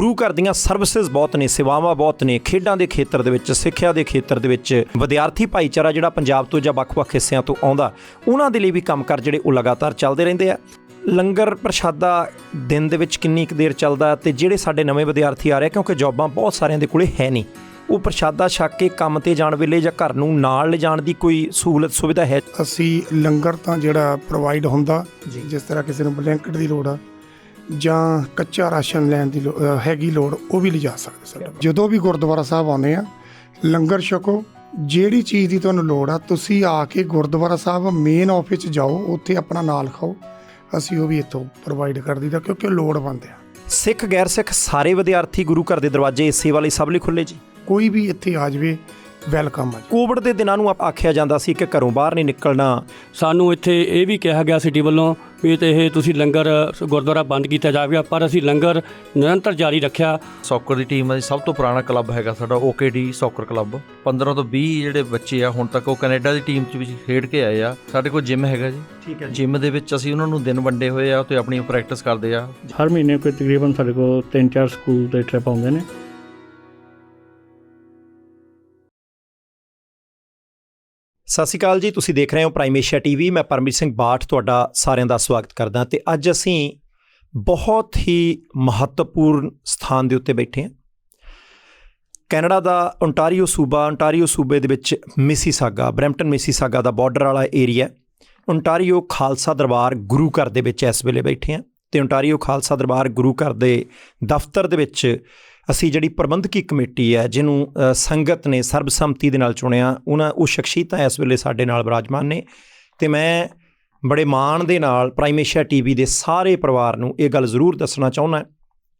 ਗੁਰੂ ਘਰ ਦੀਆਂ ਸਰਵਿਸਿਜ਼ ਬਹੁਤ ਨੇ ਸੇਵਾਵਾਂ ਬਹੁਤ ਨੇ ਖੇਡਾਂ ਦੇ ਖੇਤਰ ਦੇ ਵਿੱਚ ਸਿੱਖਿਆ ਦੇ ਖੇਤਰ ਦੇ ਵਿੱਚ ਵਿਦਿਆਰਥੀ ਭਾਈਚਾਰਾ ਜਿਹੜਾ ਪੰਜਾਬ ਤੋਂ ਜਾਂ ਵੱਖ-ਵੱਖ ਹਿੱਸਿਆਂ ਤੋਂ ਆਉਂਦਾ ਉਹਨਾਂ ਦੇ ਲਈ ਵੀ ਕੰਮਕਾਰ ਜਿਹੜੇ ਉਹ ਲਗਾਤਾਰ ਚੱਲਦੇ ਰਹਿੰਦੇ ਆ। ਲੰਗਰ ਪ੍ਰਸ਼ਾਦਾ ਦਿਨ ਦੇ ਵਿੱਚ ਕਿੰਨੀ ਕੁ ਦੇਰ ਚੱਲਦਾ ਤੇ ਜਿਹੜੇ ਸਾਡੇ ਨਵੇਂ ਵਿਦਿਆਰਥੀ ਆ ਰਹੇ ਕਿਉਂਕਿ ਜੌਬਾਂ ਬਹੁਤ ਸਾਰਿਆਂ ਦੇ ਕੋਲੇ ਹੈ ਨਹੀਂ। ਉਹ ਪ੍ਰਸ਼ਾਦਾ ਛੱਕ ਕੇ ਕੰਮ ਤੇ ਜਾਣ ਵੇਲੇ ਜਾਂ ਘਰ ਨੂੰ ਨਾਲ ਲਿਜਾਣ ਦੀ ਕੋਈ ਸਹੂਲਤ ਸੁਵਿਧਾ ਹੈ? ਅਸੀਂ ਲੰਗਰ ਤਾਂ ਜਿਹੜਾ ਪ੍ਰੋਵਾਈਡ ਹੁੰਦਾ। ਜਿਸ ਤਰ੍ਹਾਂ ਕਿਸੇ ਨੂੰ ਬਲੈਂਕਟ ਦੀ ਲੋੜ ਆ ਜਾਂ ਕੱਚਾ ਰਾਸ਼ਨ ਲੈਣ ਦੀ ਹੈਗੀ ਲੋੜ ਉਹ ਵੀ ਲਿਜਾ ਸਕਦੇ ਸਾਡੇ ਜਦੋਂ ਵੀ ਗੁਰਦੁਆਰਾ ਸਾਹਿਬ ਆਉਂਦੇ ਆ ਲੰਗਰ ਛਕੋ ਜਿਹੜੀ ਚੀਜ਼ ਦੀ ਤੁਹਾਨੂੰ ਲੋੜ ਆ ਤੁਸੀਂ ਆ ਕੇ ਗੁਰਦੁਆਰਾ ਸਾਹਿਬ ਮੇਨ ਆਫਿਸ 'ਚ ਜਾਓ ਉੱਥੇ ਆਪਣਾ ਨਾਲ ਖਾਓ। ਅਸੀਂ ਉਹ ਵੀ ਇੱਥੋਂ ਪ੍ਰੋਵਾਈਡ ਕਰ ਦਈਦਾ ਕਿਉਂਕਿ ਉਹ ਲੋੜਵੰਦ ਆ। ਸਿੱਖ ਗੈਰ ਸਿੱਖ ਸਾਰੇ ਵਿਦਿਆਰਥੀ ਗੁਰੂ ਘਰ ਦੇ ਦਰਵਾਜ਼ੇ ਇਸ ਸੇਵਾ ਲਈ ਸਭ ਲਈ ਖੁੱਲੇ ਜੀ। ਕੋਈ ਵੀ ਇੱਥੇ ਆ ਜਾਵੇ ਵੈਲਕਮ ਜੀ। ਕੋਵਿਡ ਦੇ ਦਿਨਾਂ ਨੂੰ ਆਪ- ਆਖਿਆ ਜਾਂਦਾ ਸੀ ਕਿ ਘਰੋਂ ਬਾਹਰ ਨਹੀਂ ਨਿਕਲਣਾ। ਸਾਨੂੰ ਇੱਥੇ ਇਹ ਵੀ ਕਿਹਾ ਗਿਆ ਸਿਟੀ ਵੱਲੋਂ ਵੀ ਤੇ ਇਹ ਤੁਸੀਂ ਲੰਗਰ ਗੁਰਦੁਆਰਾ ਬੰਦ ਕੀਤਾ ਜਾਵੇਗਾ ਪਰ ਅਸੀਂ ਲੰਗਰ ਨਿਰੰਤਰ ਜਾਰੀ ਰੱਖਿਆ। ਸੌਕਰ ਦੀ ਟੀਮ ਹੈ ਜੀ, ਸਭ ਤੋਂ ਪੁਰਾਣਾ ਕਲੱਬ ਹੈਗਾ ਸਾਡਾ ਓਕੇਡੀ ਸੌਕਰ ਕਲੱਬ। 15 ਤੋਂ 20 ਜਿਹੜੇ ਬੱਚੇ ਆ ਹੁਣ ਤੱਕ ਉਹ ਕੈਨੇਡਾ ਦੀ ਟੀਮ 'ਚ ਵੀ ਖੇਡ ਕੇ ਆਏ ਆ। ਸਾਡੇ ਕੋਲ ਜਿਮ ਹੈਗਾ ਜੀ। ਠੀਕ ਹੈ ਜਿਮ ਦੇ ਵਿੱਚ ਅਸੀਂ ਉਹਨਾਂ ਨੂੰ ਦਿਨ ਵੰਡੇ ਹੋਏ ਆ ਤੇ ਆਪਣੀ ਪ੍ਰੈਕਟਿਸ ਕਰਦੇ ਆ। ਹਰ ਮਹੀਨੇ ਕੋਈ ਤਕਰੀਬਨ ਸਾਡੇ ਕੋਲ 3-4 ਸਕੂਲ ਦੇ ਟ੍ਰਿਪ ਆਉਂਦੇ ਨੇ। ਸਤਿ ਸ਼੍ਰੀ ਅਕਾਲ ਜੀ, ਤੁਸੀਂ ਦੇਖ ਰਹੇ ਹੋ ਪ੍ਰਾਈਮ ਏਸ਼ੀਆ ਟੀਵੀ ਮੈਂ ਪਰਮਜੀਤ ਸਿੰਘ ਬਾਠ ਤੁਹਾਡਾ ਸਾਰਿਆਂ ਦਾ ਸਵਾਗਤ ਕਰਦਾ। ਤੇ ਅੱਜ ਅਸੀਂ ਬਹੁਤ ਹੀ ਮਹੱਤਵਪੂਰਨ ਸਥਾਨ ਦੇ ਉੱਤੇ ਬੈਠੇ ਹਾਂ। ਕੈਨੇਡਾ ਦਾ ਓਨਟਾਰੀਓ ਸੂਬਾ ਓਨਟਾਰੀਓ ਸੂਬੇ ਦੇ ਵਿੱਚ ਮਿਸੀਸਾਗਾ, ਬਰੈਂਪਟਨ ਮਿਸੀਸਾਗਾ ਦਾ ਬਾਰਡਰ ਵਾਲਾ ਏਰੀਆ ਓਨਟਾਰੀਓ ਖਾਲਸਾ ਦਰਬਾਰ ਗੁਰੂ ਘਰ ਦੇ ਵਿੱਚ ਇਸ ਵੇਲੇ ਬੈਠੇ ਹਾਂ। ਤੇ ਓਨਟਾਰੀਓ ਖਾਲਸਾ ਦਰਬਾਰ ਗੁਰੂ ਘਰ ਦੇ ਦਫ਼ਤਰ ਦੇ ਵਿੱਚ ਅਸੀਂ ਜਿਹੜੀ ਪ੍ਰਬੰਧਕੀ ਕਮੇਟੀ ਹੈ, ਜਿਹਨੂੰ ਸੰਗਤ ਨੇ ਸਰਬਸੰਮਤੀ ਦੇ ਨਾਲ ਚੁਣਿਆ, ਉਹਨਾਂ, ਉਹ ਸ਼ਖਸੀਅਤਾਂ ਇਸ ਵੇਲੇ ਸਾਡੇ ਨਾਲ ਵਿਰਾਜਮਾਨ ਨੇ ਤੇ ਮੈਂ ਬੜੇ ਮਾਣ ਦੇ ਨਾਲ ਪ੍ਰਾਈਮੇਸ਼ੀਆ ਟੀਵੀ ਦੇ ਸਾਰੇ ਪਰਿਵਾਰ ਨੂੰ ਇਹ ਗੱਲ ਜ਼ਰੂਰ ਦੱਸਣਾ ਚਾਹੁੰਦਾ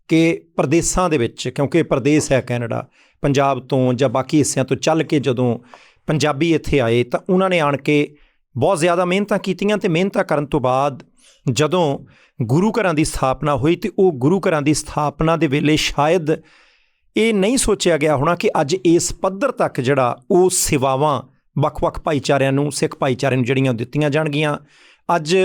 ਕਿ ਪ੍ਰਦੇਸਾਂ ਦੇ ਵਿੱਚ, ਕਿਉਂਕਿ ਪ੍ਰਦੇਸ ਹੈ ਕੈਨੇਡਾ, ਪੰਜਾਬ ਤੋਂ ਜਾਂ ਬਾਕੀ ਹਿੱਸਿਆਂ ਤੋਂ ਚੱਲ ਕੇ ਜਦੋਂ ਪੰਜਾਬੀ ਇੱਥੇ ਆਏ ਤਾਂ ਉਹਨਾਂ ਨੇ ਆਣ ਕੇ ਬਹੁਤ ਜ਼ਿਆਦਾ ਮਿਹਨਤਾਂ ਕੀਤੀਆਂ ਤੇ ਮਿਹਨਤਾਂ ਕਰਨ ਤੋਂ ਬਾਅਦ ਜਦੋਂ ਗੁਰੂ ਘਰਾਂ ਦੀ ਸਥਾਪਨਾ ਹੋਈ ਤੇ ਉਹ ਗੁਰੂ ਘਰਾਂ ਦੀ ਸਥਾਪਨਾ ਦੇ ਵੇਲੇ ਸ਼ਾਇਦ ਇਹ ਨਹੀਂ ਸੋਚਿਆ ਗਿਆ ਹੋਣਾ ਕਿ ਅੱਜ ਇਸ ਪੱਧਰ ਤੱਕ ਜਿਹੜਾ ਉਹ ਸੇਵਾਵਾਂ ਵੱਖ-ਵੱਖ ਭਾਈਚਾਰਿਆਂ ਨੂੰ, ਸਿੱਖ ਭਾਈਚਾਰੇ ਨੂੰ ਜਿਹੜੀਆਂ ਉਹ ਦਿੱਤੀਆਂ ਜਾਣਗੀਆਂ। ਅੱਜ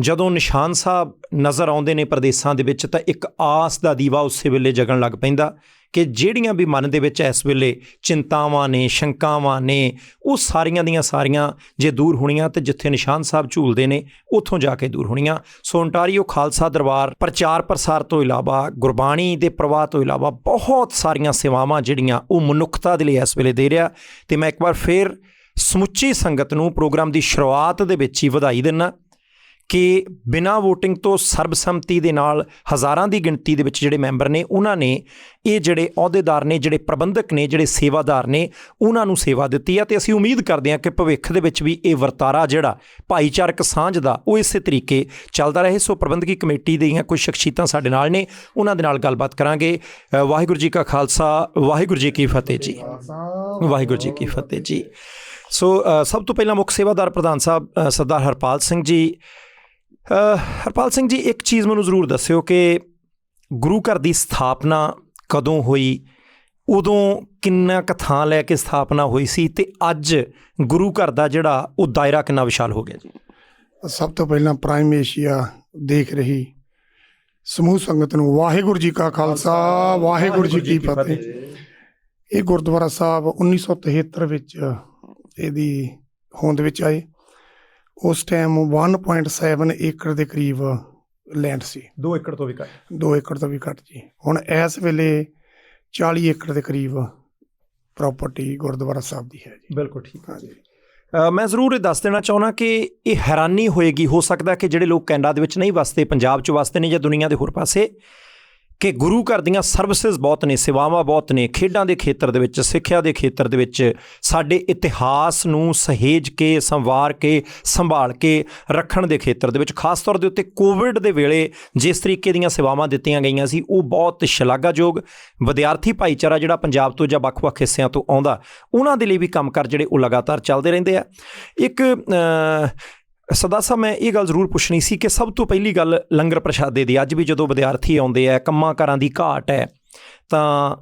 ਜਦੋਂ ਨਿਸ਼ਾਨ ਸਾਹਿਬ ਨਜ਼ਰ ਆਉਂਦੇ ਨੇ ਪ੍ਰਦੇਸਾਂ ਦੇ ਵਿੱਚ ਤਾਂ ਇੱਕ ਆਸ ਦਾ ਦੀਵਾ ਉਸੇ ਵੇਲੇ ਜਗਣ ਲੱਗ ਪੈਂਦਾ। ਕਿ ਜਿਹੜੀਆਂ ਵੀ ਮਨ ਦੇ ਵਿੱਚ ਇਸ ਵੇਲੇ ਚਿੰਤਾਵਾਂ ਨੇ, ਸ਼ੰਕਾਵਾਂ ਨੇ, ਉਹ ਸਾਰੀਆਂ ਦੀਆਂ ਸਾਰੀਆਂ ਜੇ ਦੂਰ ਹੋਣੀਆਂ ਤੇ ਜਿੱਥੇ ਨਿਸ਼ਾਨ ਸਾਹਿਬ ਝੂਲਦੇ ਨੇ, ਉੱਥੋਂ ਜਾ ਕੇ ਦੂਰ ਹੋਣੀਆਂ। ਸੋ ਓਨਟਾਰੀਓ ਖਾਲਸਾ ਦਰਬਾਰ ਪ੍ਰਚਾਰ ਪ੍ਰਸਾਰ ਤੋਂ ਇਲਾਵਾ, ਗੁਰਬਾਣੀ ਦੇ ਪ੍ਰਵਾਹ ਤੋਂ ਇਲਾਵਾ ਬਹੁਤ ਸਾਰੀਆਂ ਸੇਵਾਵਾਂ ਜਿਹੜੀਆਂ ਉਹ ਮਨੁੱਖਤਾ ਦੇ ਲਈ ਇਸ ਵੇਲੇ ਦੇ ਰਿਹਾ। ਤੇ ਮੈਂ ਇੱਕ ਵਾਰ ਫੇਰ ਸਮੁੱਚੀ ਸੰਗਤ ਨੂੰ ਪ੍ਰੋਗਰਾਮ ਦੀ ਸ਼ੁਰੂਆਤ ਦੇ ਵਿੱਚ ਹੀ ਵਧਾਈ ਦਿੰਨਾ। ਕਿ ਬਿਨਾਂ VOTING ਤੋਂ ਸਰਬਸੰਮਤੀ ਦੇ ਨਾਲ ਹਜ਼ਾਰਾਂ ਦੀ ਗਿਣਤੀ ਦੇ ਵਿੱਚ ਜਿਹੜੇ ਮੈਂਬਰ ਨੇ, ਉਹਨਾਂ ਨੇ ਇਹ ਜਿਹੜੇ ਅਹੁਦੇਦਾਰ ਨੇ, ਜਿਹੜੇ ਪ੍ਰਬੰਧਕ ਨੇ, ਜਿਹੜੇ ਸੇਵਾਦਾਰ ਨੇ, ਉਹਨਾਂ ਨੂੰ ਸੇਵਾ ਦਿੱਤੀ ਹੈ ਤੇ ਅਸੀਂ ਉਮੀਦ ਕਰਦੇ ਹਾਂ ਕਿ ਭਵਿੱਖ ਦੇ ਵਿੱਚ ਵੀ ਇਹ ਵਰਤਾਰਾ ਜਿਹੜਾ ਭਾਈਚਾਰਕ ਸਾਂਝ ਦਾ, ਉਹ ਇਸੇ ਤਰੀਕੇ ਚੱਲਦਾ ਰਹੇ। ਸੋ ਪ੍ਰਬੰਧਕੀ ਕਮੇਟੀ ਦੀਆਂ ਕੁਝ ਸ਼ਖਸੀਅਤਾਂ ਸਾਡੇ ਨਾਲ ਨੇ, ਉਹਨਾਂ ਦੇ ਨਾਲ ਗੱਲਬਾਤ ਕਰਾਂਗੇ। ਵਾਹਿਗੁਰੂ ਜੀ ਕਾ ਖਾਲਸਾ, ਵਾਹਿਗੁਰੂ ਜੀ ਕੀ ਫਤਿਹ ਜੀ। ਵਾਹਿਗੁਰੂ ਜੀ ਕੀ ਫਤਿਹ ਜੀ। ਸੋ ਸਭ ਤੋਂ ਪਹਿਲਾਂ ਮੁੱਖ ਸੇਵਾਦਾਰ ਪ੍ਰਧਾਨ ਸਾਹਿਬ ਸਰਦਾਰ ਹਰਪਾਲ ਸਿੰਘ ਜੀ ਹਰਪਾਲ ਸਿੰਘ ਜੀ ਇੱਕ ਚੀਜ਼ ਮੈਨੂੰ ਜ਼ਰੂਰ ਦੱਸਿਓ ਕਿ ਗੁਰੂ ਘਰ ਦੀ ਸਥਾਪਨਾ ਕਦੋਂ ਹੋਈ? ਉਦੋਂ ਕਿੰਨਾ ਕੁ ਥਾਂ ਲੈ ਕੇ ਸਥਾਪਨਾ ਹੋਈ ਸੀ ਤੇ ਅੱਜ ਗੁਰੂ ਘਰ ਦਾ ਜਿਹੜਾ ਉਹ ਦਾਇਰਾ ਕਿੰਨਾ ਵਿਸ਼ਾਲ ਹੋ ਗਿਆ ਜੀ? ਸਭ ਤੋਂ ਪਹਿਲਾਂ ਪ੍ਰਾਈਮ ਏਸ਼ੀਆ ਦੇਖ ਰਹੀ ਸਮੂਹ ਸੰਗਤ ਨੂੰ ਵਾਹਿਗੁਰੂ ਜੀ ਕਾ ਖਾਲਸਾ ਵਾਹਿਗੁਰੂ ਜੀ ਕੀ ਫਤਿਹ। ਇਹ ਗੁਰਦੁਆਰਾ ਸਾਹਿਬ 1973 ਵਿੱਚ ਇਹਦੀ ਹੋਂਦ ਵਿੱਚ ਆਏ। ਉਸ ਟਾਈਮ 1.7 ਏਕੜ ਦੇ ਕਰੀਬ ਲੈਂਡ ਸੀ। 2 ਏਕੜ ਤੋਂ ਵੀ ਘੱਟ। 2 ਏਕੜ ਤੋਂ ਵੀ ਘੱਟ ਜੀ। ਹੁਣ ਇਸ ਵੇਲੇ 40 ਏਕੜ ਦੇ ਕਰੀਬ ਪ੍ਰਾਪਰਟੀ ਗੁਰਦੁਆਰਾ ਸਾਹਿਬ ਦੀ ਹੈ ਜੀ। ਬਿਲਕੁਲ ਠੀਕ। ਹਾਂਜੀ ਅ, ਮੈਂ ਜ਼ਰੂਰ ਇਹ ਦੱਸ ਦੇਣਾ ਚਾਹੁੰਦਾ ਕਿ ਇਹ ਹੈਰਾਨੀ ਹੋਏਗੀ ਹੋ ਸਕਦਾ ਕਿ ਜਿਹੜੇ ਲੋਕ ਕੈਨੇਡਾ ਦੇ ਵਿੱਚ ਨਹੀਂ ਵਸਦੇ ਪੰਜਾਬ 'ਚ ਵਸਦੇ ਨੇ ਜਾਂ ਦੁਨੀਆ ਦੇ ਹੋਰ ਪਾਸੇ ਕਿ ਗੁਰੂ ਘਰ ਦੀਆਂ ਸਰਵਿਸਿਜ਼ ਬਹੁਤ ਨੇ, ਸੇਵਾਵਾਂ ਬਹੁਤ ਨੇ, ਖੇਡਾਂ ਦੇ ਖੇਤਰ ਦੇ ਵਿੱਚ, ਸਿੱਖਿਆ ਦੇ ਖੇਤਰ ਦੇ ਵਿੱਚ ਸਾਡੇ ਇਤਿਹਾਸ ਨੂੰ ਸਹੇਜ ਕੇ, ਸੰਵਾਰ ਕੇ, ਸੰਭਾਲ ਕੇ ਰੱਖਣ ਦੇ ਖੇਤਰ ਦੇ ਵਿੱਚ, ਖਾਸ ਤੌਰ ਦੇ ਉੱਤੇ ਕੋਵਿਡ ਦੇ ਵੇਲੇ ਜਿਸ ਤਰੀਕੇ ਦੀਆਂ ਸੇਵਾਵਾਂ ਦਿੱਤੀਆਂ ਗਈਆਂ ਸੀ, ਉਹ ਬਹੁਤ ਸ਼ਲਾਘਾਯੋਗ ਵਿਦਿਆਰਥੀ ਭਾਈਚਾਰਾ ਜਿਹੜਾ ਪੰਜਾਬ ਤੋਂ ਜਾਂ ਵੱਖ-ਵੱਖ ਹਿੱਸਿਆਂ ਤੋਂ ਆਉਂਦਾ, ਉਹਨਾਂ ਦੇ ਲਈ ਵੀ ਕੰਮਕਾਰ ਜਿਹੜੇ ਉਹ ਲਗਾਤਾਰ ਚੱਲਦੇ ਰਹਿੰਦੇ ਆ। ਇੱਕ ਅ, ਸਾਹਿਬ ਮੈਂ ਇਹ ਗੱਲ ਜ਼ਰੂਰ ਪੁੱਛਣੀ ਸੀ ਕਿ ਸਭ ਤੋਂ ਪਹਿਲੀ ਗੱਲ ਲੰਗਰ ਪ੍ਰਸ਼ਾਦੇ ਦੀ ਅੱਜ ਵੀ ਜਦੋਂ ਵਿਦਿਆਰਥੀ ਆਉਂਦੇ ਆ ਕੰਮਾਂ ਕਾਰਾਂ ਦੀ ਘਾਟ ਹੈ ਤਾਂ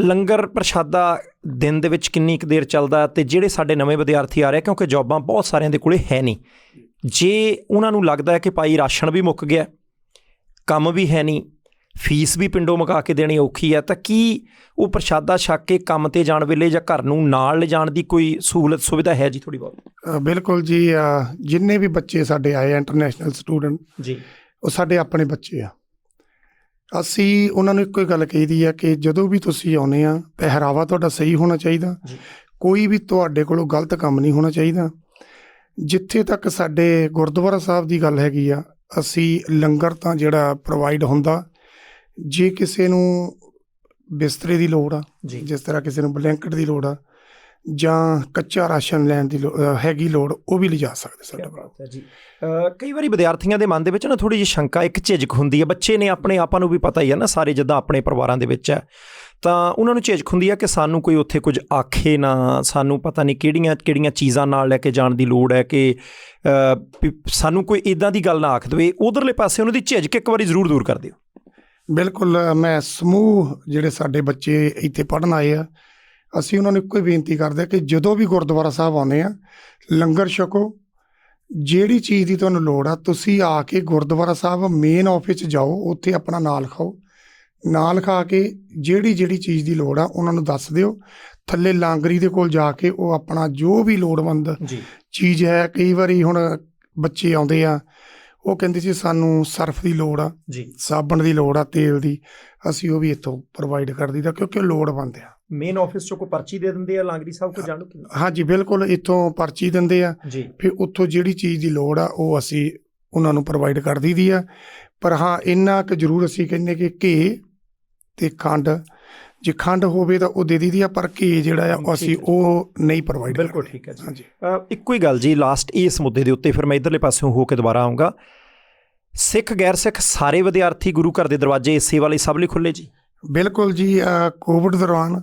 ਲੰਗਰ ਪ੍ਰਸ਼ਾਦਾ ਦਿਨ ਦੇ ਵਿੱਚ ਕਿੰਨੀ ਕੁ ਦੇਰ ਚੱਲਦਾ ਤੇ ਜਿਹੜੇ ਸਾਡੇ ਨਵੇਂ ਵਿਦਿਆਰਥੀ ਆ ਰਹੇ ਕਿਉਂਕਿ ਜੌਬਾਂ ਬਹੁਤ ਸਾਰਿਆਂ ਦੇ ਕੋਲੇ ਹੈ ਨਹੀਂ। ਜੇ ਉਹਨਾਂ ਨੂੰ ਲੱਗਦਾ ਹੈ ਕਿ ਭਾਈ ਰਾਸ਼ਨ ਵੀ ਮੁੱਕ ਗਿਆ ਕੰਮ ਵੀ ਹੈ ਨਹੀਂ ਫੀਸ ਵੀ ਪਿੰਡੋਂ ਮੁਕਾ ਕੇ ਦੇਣੀ ਔਖੀ ਹੈ ਤਾਂ ਕੀ ਉਹ ਪ੍ਰਸ਼ਾਦਾ ਛੱਕ ਕੇ ਕੰਮ ਤੇ ਜਾਣ ਵੇਲੇ ਜਾਂ ਘਰ ਨੂੰ ਨਾਲ ਲਿਜਾਣ ਦੀ ਕੋਈ ਸਹੂਲਤ ਸੁਵਿਧਾ ਹੈ ਜੀ ਥੋੜੀ ਬਹੁਤ? ਬਿਲਕੁਲ ਜੀ ਜਿੰਨੇ ਵੀ ਬੱਚੇ ਸਾਡੇ ਆਏ ਇੰਟਰਨੈਸ਼ਨਲ ਸਟੂਡੈਂਟ ਜੀ। ਉਹ ਸਾਡੇ ਆਪਣੇ ਬੱਚੇ ਆ। ਅਸੀਂ ਉਹਨਾਂ ਨੂੰ ਇੱਕੋ ਹੀ ਗੱਲ ਕਹੀਦੀ ਆ ਕਿ ਜਦੋਂ ਵੀ ਤੁਸੀਂ ਆਉਨੇ ਆ ਪਹਿਰਾਵਾ ਤੁਹਾਡਾ ਸਹੀ ਹੋਣਾ ਚਾਹੀਦਾ। ਕੋਈ ਵੀ ਤੁਹਾਡੇ ਕੋਲੋਂ ਗਲਤ ਕੰਮ ਨਹੀਂ ਹੋਣਾ ਚਾਹੀਦਾ। ਜਿੱਥੇ ਤੱਕ ਸਾਡੇ ਗੁਰਦੁਆਰਾ ਸਾਹਿਬ ਦੀ ਗੱਲ ਹੈਗੀ ਆ ਅਸੀਂ ਲੰਗਰ ਤਾਂ ਜਿਹੜਾ ਪ੍ਰੋਵਾਈਡ ਹੁੰਦਾ ਜੇ ਕਿਸੇ ਨੂੰ ਬਿਸਤਰੇ ਦੀ ਲੋੜ ਆ ਜਿਸ ਤਰ੍ਹਾਂ ਕਿਸੇ ਨੂੰ ਬਲੈਂਕਟ ਦੀ ਲੋੜ ਆ ਜਾਂ ਕੱਚਾ ਰਾਸ਼ਨ ਲੈਣ ਦੀ ਹੈਗੀ ਲੋੜ ਉਹ ਵੀ ਲਿਜਾ ਸਕਦੇ ਸਾਡੇ ਹੈ ਜੀ। ਕਈ ਵਾਰੀ ਵਿਦਿਆਰਥੀਆਂ ਦੇ ਮਨ ਦੇ ਵਿੱਚ ਨਾ ਥੋੜੀ ਜਿਹੀ ਸ਼ੰਕਾ ਇੱਕ ਝਿਜਕ ਹੁੰਦੀ ਹੈ। ਬੱਚੇ ਨੇ ਆਪਣੇ ਆਪਾਂ ਨੂੰ ਵੀ ਪਤਾ ਹੀ ਹੈ ਨਾ ਸਾਰੇ ਜਿੱਦਾਂ ਆਪਣੇ ਪਰਿਵਾਰਾਂ ਦੇ ਵਿੱਚ ਹੈ ਤਾਂ ਉਹਨਾਂ ਨੂੰ ਝਿਜਕ ਹੁੰਦੀ ਹੈ ਕਿ ਸਾਨੂੰ ਕੋਈ ਉੱਥੇ ਕੁਝ ਆਖੇ ਨਾ ਸਾਨੂੰ ਪਤਾ ਨਹੀਂ ਕਿਹੜੀਆਂ ਕਿਹੜੀਆਂ ਚੀਜ਼ਾਂ ਨਾਲ ਲੈ ਕੇ ਜਾਣ ਦੀ ਲੋੜ ਹੈ ਕਿ ਸਾਨੂੰ ਕੋਈ ਇਦਾਂ ਦੀ ਗੱਲ ਨਾ ਆਖ ਦੇਵੇ। ਉਧਰਲੇ ਪਾਸੇ ਉਹਨਾਂ ਦੀ ਝਿਜਕ ਇੱਕ ਵਾਰੀ ਜ਼ਰੂਰ ਦੂਰ ਕਰ ਦਿਓ। ਬਿਲਕੁਲ ਮੈਂ ਸਮੂਹ ਜਿਹੜੇ ਸਾਡੇ ਬੱਚੇ ਇੱਥੇ ਪੜਨ ਆਏ ਆ ਅਸੀਂ ਉਹਨਾਂ ਨੂੰ ਇੱਕੋ ਹੀ ਬੇਨਤੀ ਕਰਦੇ ਆ ਕਿ ਜਦੋਂ ਵੀ ਗੁਰਦੁਆਰਾ ਸਾਹਿਬ ਆਉਂਦੇ ਆ ਲੰਗਰ ਛਕੋ। ਜਿਹੜੀ ਚੀਜ਼ ਦੀ ਤੁਹਾਨੂੰ ਲੋੜ ਆ ਤੁਸੀਂ ਆ ਕੇ ਗੁਰਦੁਆਰਾ ਸਾਹਿਬ ਮੇਨ ਆਫਿਸ 'ਚ ਜਾਓ ਉੱਥੇ ਆਪਣਾ ਨਾਂ ਲਿਖਾਓ ਨਾਂ ਲਿਖਾ ਕੇ ਜਿਹੜੀ ਜਿਹੜੀ ਚੀਜ਼ ਦੀ ਲੋੜ ਆ ਉਹਨਾਂ ਨੂੰ ਦੱਸ ਦਿਓ। ਥੱਲੇ ਲਾਂਗਰੀ ਦੇ ਕੋਲ ਜਾ ਕੇ ਉਹ ਆਪਣਾ ਜੋ ਵੀ ਲੋੜਵੰਦ ਚੀਜ਼ ਹੈ ਕਈ ਵਾਰੀ ਹੁਣ ਬੱਚੇ ਆਉਂਦੇ ਆ ਉਹ ਕਹਿੰਦੇ ਸੀ ਸਾਨੂੰ ਸਰਫ ਦੀ ਲੋੜ ਆ ਜੀ। ਸਾਬਣ ਦੀ ਲੋੜ ਆ ਤੇਲ ਦੀ। ਅਸੀਂ ਉਹ ਵੀ ਇੱਥੋਂ ਪ੍ਰੋਵਾਈਡ ਕਰ ਦਈਦਾ ਕਿਉਂਕਿ ਉਹ ਲੋੜਵੰਦ ਆ। ਮੇਨ ਆਫਿਸ ਚੋਂ ਕੋਈ ਪਰਚੀ ਦੇ ਦਿੰਦੇ ਆ ਲਾਂਗਰੀ ਸਾਹਿਬ ਕੋ ਜਾਣੋ ਕਿ? ਹਾਂਜੀ ਬਿਲਕੁਲ ਇੱਥੋਂ ਪਰਚੀ ਦਿੰਦੇ ਆ। ਫਿਰ ਉੱਥੋਂ ਜਿਹੜੀ ਚੀਜ਼ ਦੀ ਲੋੜ ਆ ਉਹ ਅਸੀਂ ਉਹਨਾਂ ਨੂੰ ਪ੍ਰੋਵਾਈਡ ਕਰ ਦਈਦੀ ਆ। ਪਰ ਹਾਂ ਇੰਨਾ ਕੁ ਜ਼ਰੂਰ ਅਸੀਂ ਕਹਿੰਦੇ ਕਿ ਘੇ ਤੇ ਖੰਡ ਜੇ ਖੰਡ ਹੋਵੇ ਤਾਂ ਉਹ ਦੇ ਦਈਦੀ ਆ ਪਰ ਘੇ ਜਿਹੜਾ ਆ ਉਹ ਅਸੀਂ ਉਹ ਨਹੀਂ ਪ੍ਰੋਵਾਈਡ ਬਿਲਕੁਲ ਠੀਕ ਹੈ ਜੀ। ਇੱਕੋ ਹੀ ਗੱਲ ਜੀ ਲਾਸਟ ਇਸ ਮੁੱਦੇ ਦੇ ਉੱਤੇ ਫਿਰ ਮੈਂ ਇਧਰਲੇ ਪਾਸਿਓਂ ਹੋ ਕੇ ਦੁਬਾਰਾ ਆਉਂਗਾ। ਸਿੱਖ ਗੈਰ ਸਿੱਖ ਸਾਰੇ ਵਿਦਿਆਰਥੀ ਗੁਰੂ ਘਰ ਦੇ ਦਰਵਾਜ਼ੇ ਇਸੇ ਵਾਲੇ ਸਭ ਲਈ ਖੁੱਲੇ ਜੀ? ਬਿਲਕੁਲ ਜੀ ਕੋਵਿਡ ਦੌਰਾਨ